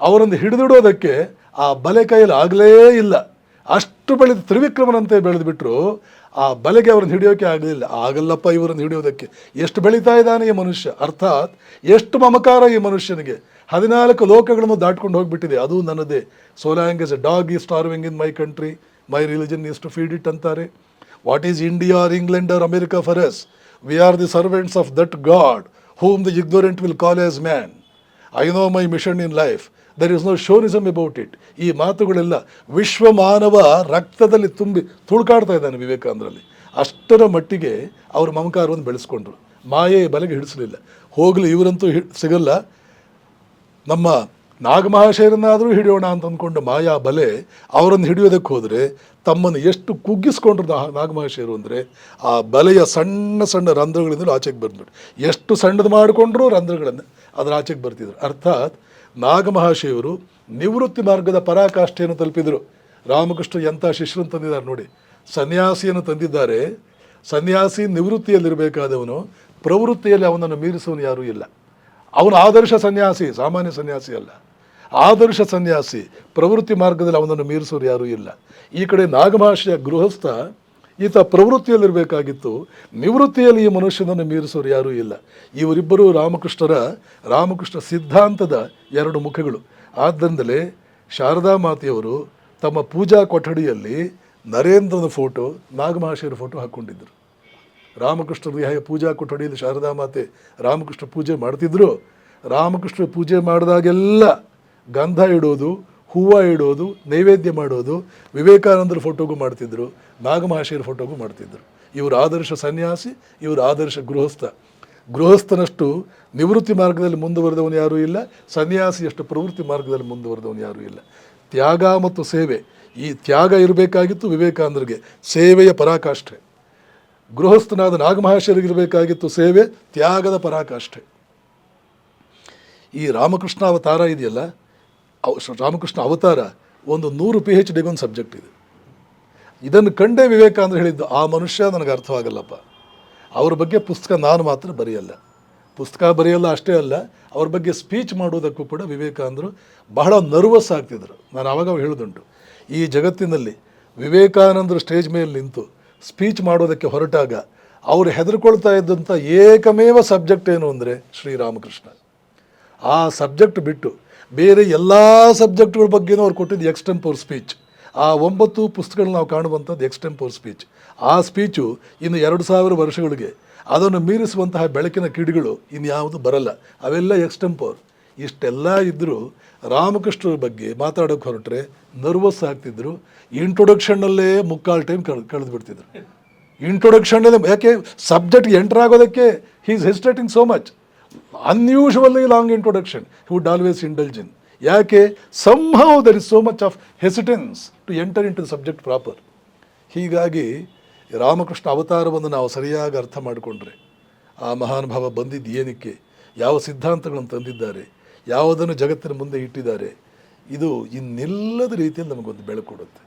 ಅವರನ್ನು ಹಿಡಿದಿಡೋದಕ್ಕೆ ಆ ಬಲೆ ಕೈಯಲ್ಲಿ ಆಗಲೇ ಇಲ್ಲ. ಅಷ್ಟು ಬೆಳೆದು ತ್ರಿವಿಕ್ರಮನಂತೆ ಬೆಳೆದು ಆ ಬಲೆಗೆ ಅವರನ್ನು ಹಿಡಿಯೋಕೆ ಆಗಲಿಲ್ಲ. ಆಗಲ್ಲಪ್ಪ ಇವರನ್ನು ಹಿಡಿಯೋದಕ್ಕೆ. ಎಷ್ಟು ಬೆಳೀತಾ ಇದ್ದಾನೆ ಈ ಮನುಷ್ಯ? ಅರ್ಥಾತ್ ಎಷ್ಟು ಮಮಕಾರ ಈ ಮನುಷ್ಯನಿಗೆ? ಹದಿನಾಲ್ಕು ಲೋಕಗಳನ್ನು ದಾಟ್ಕೊಂಡು ಹೋಗಿಬಿಟ್ಟಿದೆ. ಅದು ನನ್ನದೇ. So long as a dog is starving in my country my religion is to feed it ಅಂತಾರೆ. What is India or England or America for as we are the servants of that God whom the ignorant will call as man I know my mission in life there is no chauvinism about it ಈ ಮಾತುಗಳೆಲ್ಲ ವಿಶ್ವ ಮಾನವ ರಕ್ತದಲ್ಲಿ ತುಂಬಿ ತುಳ್ಕಾಡ್ತಾ ಇದ್ದಾನೆ ವಿವೇಕಾನಂದರಲ್ಲಿ ಅಷ್ಟರ ಮಟ್ಟಿಗೆ ಅವರು ಮಮಕಾರವನ್ನು ಬೆಳೆಸ್ಕೊಂಡ್ರು. ಮಾಯೆ ಬಲೆಗೆ ಹಿಡಿಸಲಿಲ್ಲ. ಹೋಗಲಿ, ಇವರಂತೂ ಹಿ, ಸಿಗಲ್ಲ. ನಮ್ಮ ನಾಗಮಹಾಶಯರನ್ನಾದರೂ ಹಿಡಿಯೋಣ ಅಂತ ಅಂದ್ಕೊಂಡು ಮಾಯಾ ಬಲೆ ಅವರನ್ನು ಹಿಡಿಯೋದಕ್ಕೆ ಹೋದರೆ, ತಮ್ಮನ್ನು ಎಷ್ಟು ಕುಗ್ಗಿಸ್ಕೊಂಡ್ರು ನಾಗಮಹಾಶಯರು ಅಂದರೆ, ಆ ಬಲೆಯ ಸಣ್ಣ ಸಣ್ಣ ರಂಧ್ರಗಳಿಂದಲೂ ಆಚೆಗೆ ಬಂದ್ಬಿಟ್ಟು ಎಷ್ಟು ಸಣ್ಣದು ಮಾಡಿಕೊಂಡ್ರೂ ರಂಧ್ರಗಳನ್ನು ಅದರ ಆಚೆಗೆ ಬರ್ತಿದ್ರು. ಅರ್ಥಾತ್ ನಾಗಮಹಾಶಯರು ನಿವೃತ್ತಿ ಮಾರ್ಗದ ಪರಾಕಾಷ್ಠೆಯನ್ನು ತಲುಪಿದರು. ರಾಮಕೃಷ್ಣ ಎಂಥ ಶಿಷ್ಯರನ್ನು ತಂದಿದ್ದಾರೆ ನೋಡಿ. ಸನ್ಯಾಸಿಯನ್ನು ತಂದಿದ್ದಾರೆ. ಸನ್ಯಾಸಿ ನಿವೃತ್ತಿಯಲ್ಲಿರಬೇಕಾದವನು ಪ್ರವೃತ್ತಿಯಲ್ಲಿ ಅವನನ್ನು ಮೀರಿಸುವನು ಯಾರೂ ಇಲ್ಲ. ಅವನು ಆದರ್ಶ ಸನ್ಯಾಸಿ, ಸಾಮಾನ್ಯ ಸನ್ಯಾಸಿ ಅಲ್ಲ. ಆದರ್ಶ ಸನ್ಯಾಸಿ ಪ್ರವೃತ್ತಿ ಮಾರ್ಗದಲ್ಲಿ ಅವನನ್ನು ಮೀರಿಸೋರು ಯಾರೂ ಇಲ್ಲ. ಈ ಕಡೆ ನಾಗಮಹಾಶಯ ಗೃಹಸ್ಥ ಈತ ಪ್ರವೃತ್ತಿಯಲ್ಲಿರಬೇಕಾಗಿತ್ತು. ನಿವೃತ್ತಿಯಲ್ಲಿ ಈ ಮನುಷ್ಯನನ್ನು ಮೀರಿಸೋರು ಯಾರೂ ಇಲ್ಲ. ಇವರಿಬ್ಬರು ರಾಮಕೃಷ್ಣರ, ರಾಮಕೃಷ್ಣ ಸಿದ್ಧಾಂತದ ಎರಡು ಮುಖಗಳು. ಆದ್ದರಿಂದಲೇ ಶಾರದಾ ಮಾತೆಯವರು ತಮ್ಮ ಪೂಜಾ ಕೊಠಡಿಯಲ್ಲಿ ನರೇಂದ್ರನ ಫೋಟೋ ನಾಗಮಹಾಶಯರ ಫೋಟೋ ಹಾಕ್ಕೊಂಡಿದ್ದರು. ರಾಮಕೃಷ್ಣರು ಯಾವ ಪೂಜಾ ಕೊಠಡಿಯಲ್ಲಿ ಶಾರದಾ ಮಾತೆ ರಾಮಕೃಷ್ಣ ಪೂಜೆ ಮಾಡ್ತಿದ್ರು, ರಾಮಕೃಷ್ಣ ಪೂಜೆ ಮಾಡಿದಾಗೆಲ್ಲ ಗಂಧ ಇಡೋದು ಹೂವು ಇಡೋದು, ನೈವೇದ್ಯ ಮಾಡೋದು, ವಿವೇಕಾನಂದರ ಫೋಟೋಗೂ ಮಾಡ್ತಿದ್ರು ನಾಗಮಹಾಶಯರ ಫೋಟೋಗೂ ಮಾಡ್ತಿದ್ರು. ಇವರು ಆದರ್ಶ ಸನ್ಯಾಸಿ, ಇವರು ಆದರ್ಶ ಗೃಹಸ್ಥ. ಗೃಹಸ್ಥನಷ್ಟು ನಿವೃತ್ತಿ ಮಾರ್ಗದಲ್ಲಿ ಮುಂದುವರೆದವನು ಯಾರೂ ಇಲ್ಲ, ಸನ್ಯಾಸಿಯಷ್ಟು ಪ್ರವೃತ್ತಿ ಮಾರ್ಗದಲ್ಲಿ ಮುಂದುವರೆದವನು ಯಾರೂ ಇಲ್ಲ. ತ್ಯಾಗ ಮತ್ತು ಸೇವೆ, ಈ ತ್ಯಾಗ ಇರಬೇಕಾಗಿತ್ತು ವಿವೇಕಾನಂದರಿಗೆ, ಸೇವೆಯ ಪರಾಕಾಷ್ಠೆ. ಗೃಹಸ್ಥನಾದ ನಾಗಮಹಾಶಯರಿಗಿರಬೇಕಾಗಿತ್ತು ಸೇವೆ, ತ್ಯಾಗದ ಪರಾಕಾಷ್ಠೆ. ಈ ರಾಮಕೃಷ್ಣ ಅವತಾರ ಇದೆಯಲ್ಲ ರಾಮಕೃಷ್ಣ ಅವತಾರ, ಒಂದು ನೂರು ಪಿ ಎಚ್ ಡಿಗೊಂದು ಸಬ್ಜೆಕ್ಟ್ ಇದೆ. ಇದನ್ನು ಕಂಡೇ ವಿವೇಕಾನಂದ ಹೇಳಿದ್ದು, ಆ ಮನುಷ್ಯ ನನಗೆ ಅರ್ಥವಾಗಲ್ಲಪ್ಪ. ಅವ್ರ ಬಗ್ಗೆ ಪುಸ್ತಕ ನಾನು ಮಾತ್ರ ಬರೆಯಲ್ಲ. ಪುಸ್ತಕ ಬರೆಯಲ್ಲ ಅಷ್ಟೇ ಅಲ್ಲ, ಅವ್ರ ಬಗ್ಗೆ ಸ್ಪೀಚ್ ಮಾಡೋದಕ್ಕೂ ಕೂಡ ವಿವೇಕಾನಂದರು ಬಹಳ ನರ್ವಸ್ ಆಗ್ತಿದ್ರು. ನಾನು ಆವಾಗ ಹೇಳೋದುಂಟು. ಈ ಜಗತ್ತಿನಲ್ಲಿ ವಿವೇಕಾನಂದರು ಸ್ಟೇಜ್ ಮೇಲೆ ನಿಂತು ಸ್ಪೀಚ್ ಮಾಡೋದಕ್ಕೆ ಹೊರಟಾಗ ಅವರು ಹೆದರ್ಕೊಳ್ತಾ ಇದ್ದಂಥ ಏಕಮೇವ ಸಬ್ಜೆಕ್ಟ್ ಏನು ಅಂದರೆ ಶ್ರೀರಾಮಕೃಷ್ಣ ಆ ಸಬ್ಜೆಕ್ಟ್ ಬಿಟ್ಟು ಬೇರೆ ಎಲ್ಲ ಸಬ್ಜೆಕ್ಟ್ಗಳ ಬಗ್ಗೆನೂ ಅವ್ರು ಕೊಟ್ಟಿದ್ದು ಎಕ್ಸ್ಟೆಂಪೋರ್ ಸ್ಪೀಚ್ ಆ ಒಂಬತ್ತು ಪುಸ್ತಕಗಳನ್ನ ನಾವು ಕಾಣುವಂಥದ್ದು ಎಕ್ಸ್ಟೆಂಪೋರ್ ಸ್ಪೀಚ್ ಆ ಸ್ಪೀಚು ಇನ್ನು ಎರಡು ಸಾವಿರ ವರ್ಷಗಳಿಗೆ ಅದನ್ನು ಮೀರಿಸುವಂತಹ ಬೆಳಕಿನ ಕಿಡಿಗಳು ಇನ್ಯಾವುದು ಬರಲ್ಲ. ಅವೆಲ್ಲ ಎಕ್ಸ್ಟೆಂಪೋರ್ ಇಷ್ಟೆಲ್ಲ ಇದ್ದರೂ ರಾಮಕೃಷ್ಣರ ಬಗ್ಗೆ ಮಾತಾಡೋಕೆ ಹೊರಟ್ರೆ ನರ್ವಸ್ ಆಗ್ತಿದ್ರು. ಇಂಟ್ರೊಡಕ್ಷನ್ನಲ್ಲೇ ಮುಕ್ಕಾಲು ಟೈಮ್ ಕಳೆದು ಬಿಡ್ತಿದ್ರು ಇಂಟ್ರೊಡಕ್ಷನ್ನಲ್ಲೇ ಯಾಕೆ ಸಬ್ಜೆಕ್ಟ್ ಎಂಟರ್ ಆಗೋದಕ್ಕೆ he is hesitating so much unusually long introduction would always indulge in ಯಾಕೆ? How there is so much of hesitance to enter into the subject proper ಹೀಗಾಗಿ ರಾಮಕೃಷ್ಣ ಅವತಾರವನ್ನು ನಾವು ಸರಿಯಾಗಿ ಅರ್ಥ ಮಾಡಿಕೊಂಡ್ರೆ ಆ ಮಹಾನುಭಾವ ಬಂದಿದ್ದು ಏನಕ್ಕೆ? ಯಾವ ಸಿದ್ಧಾಂತಗಳನ್ನು ತಂದಿದ್ದಾರೆ? ಯಾವುದನ್ನು ಜಗತ್ತಿನ ಮುಂದೆ ಇಟ್ಟಿದ್ದಾರೆ? ಇದು ಇನ್ನೆಲ್ಲದ ರೀತಿಯಲ್ಲಿ ನಮಗೊಂದು ಬೆಳಕು ಕೊಡುತ್ತೆ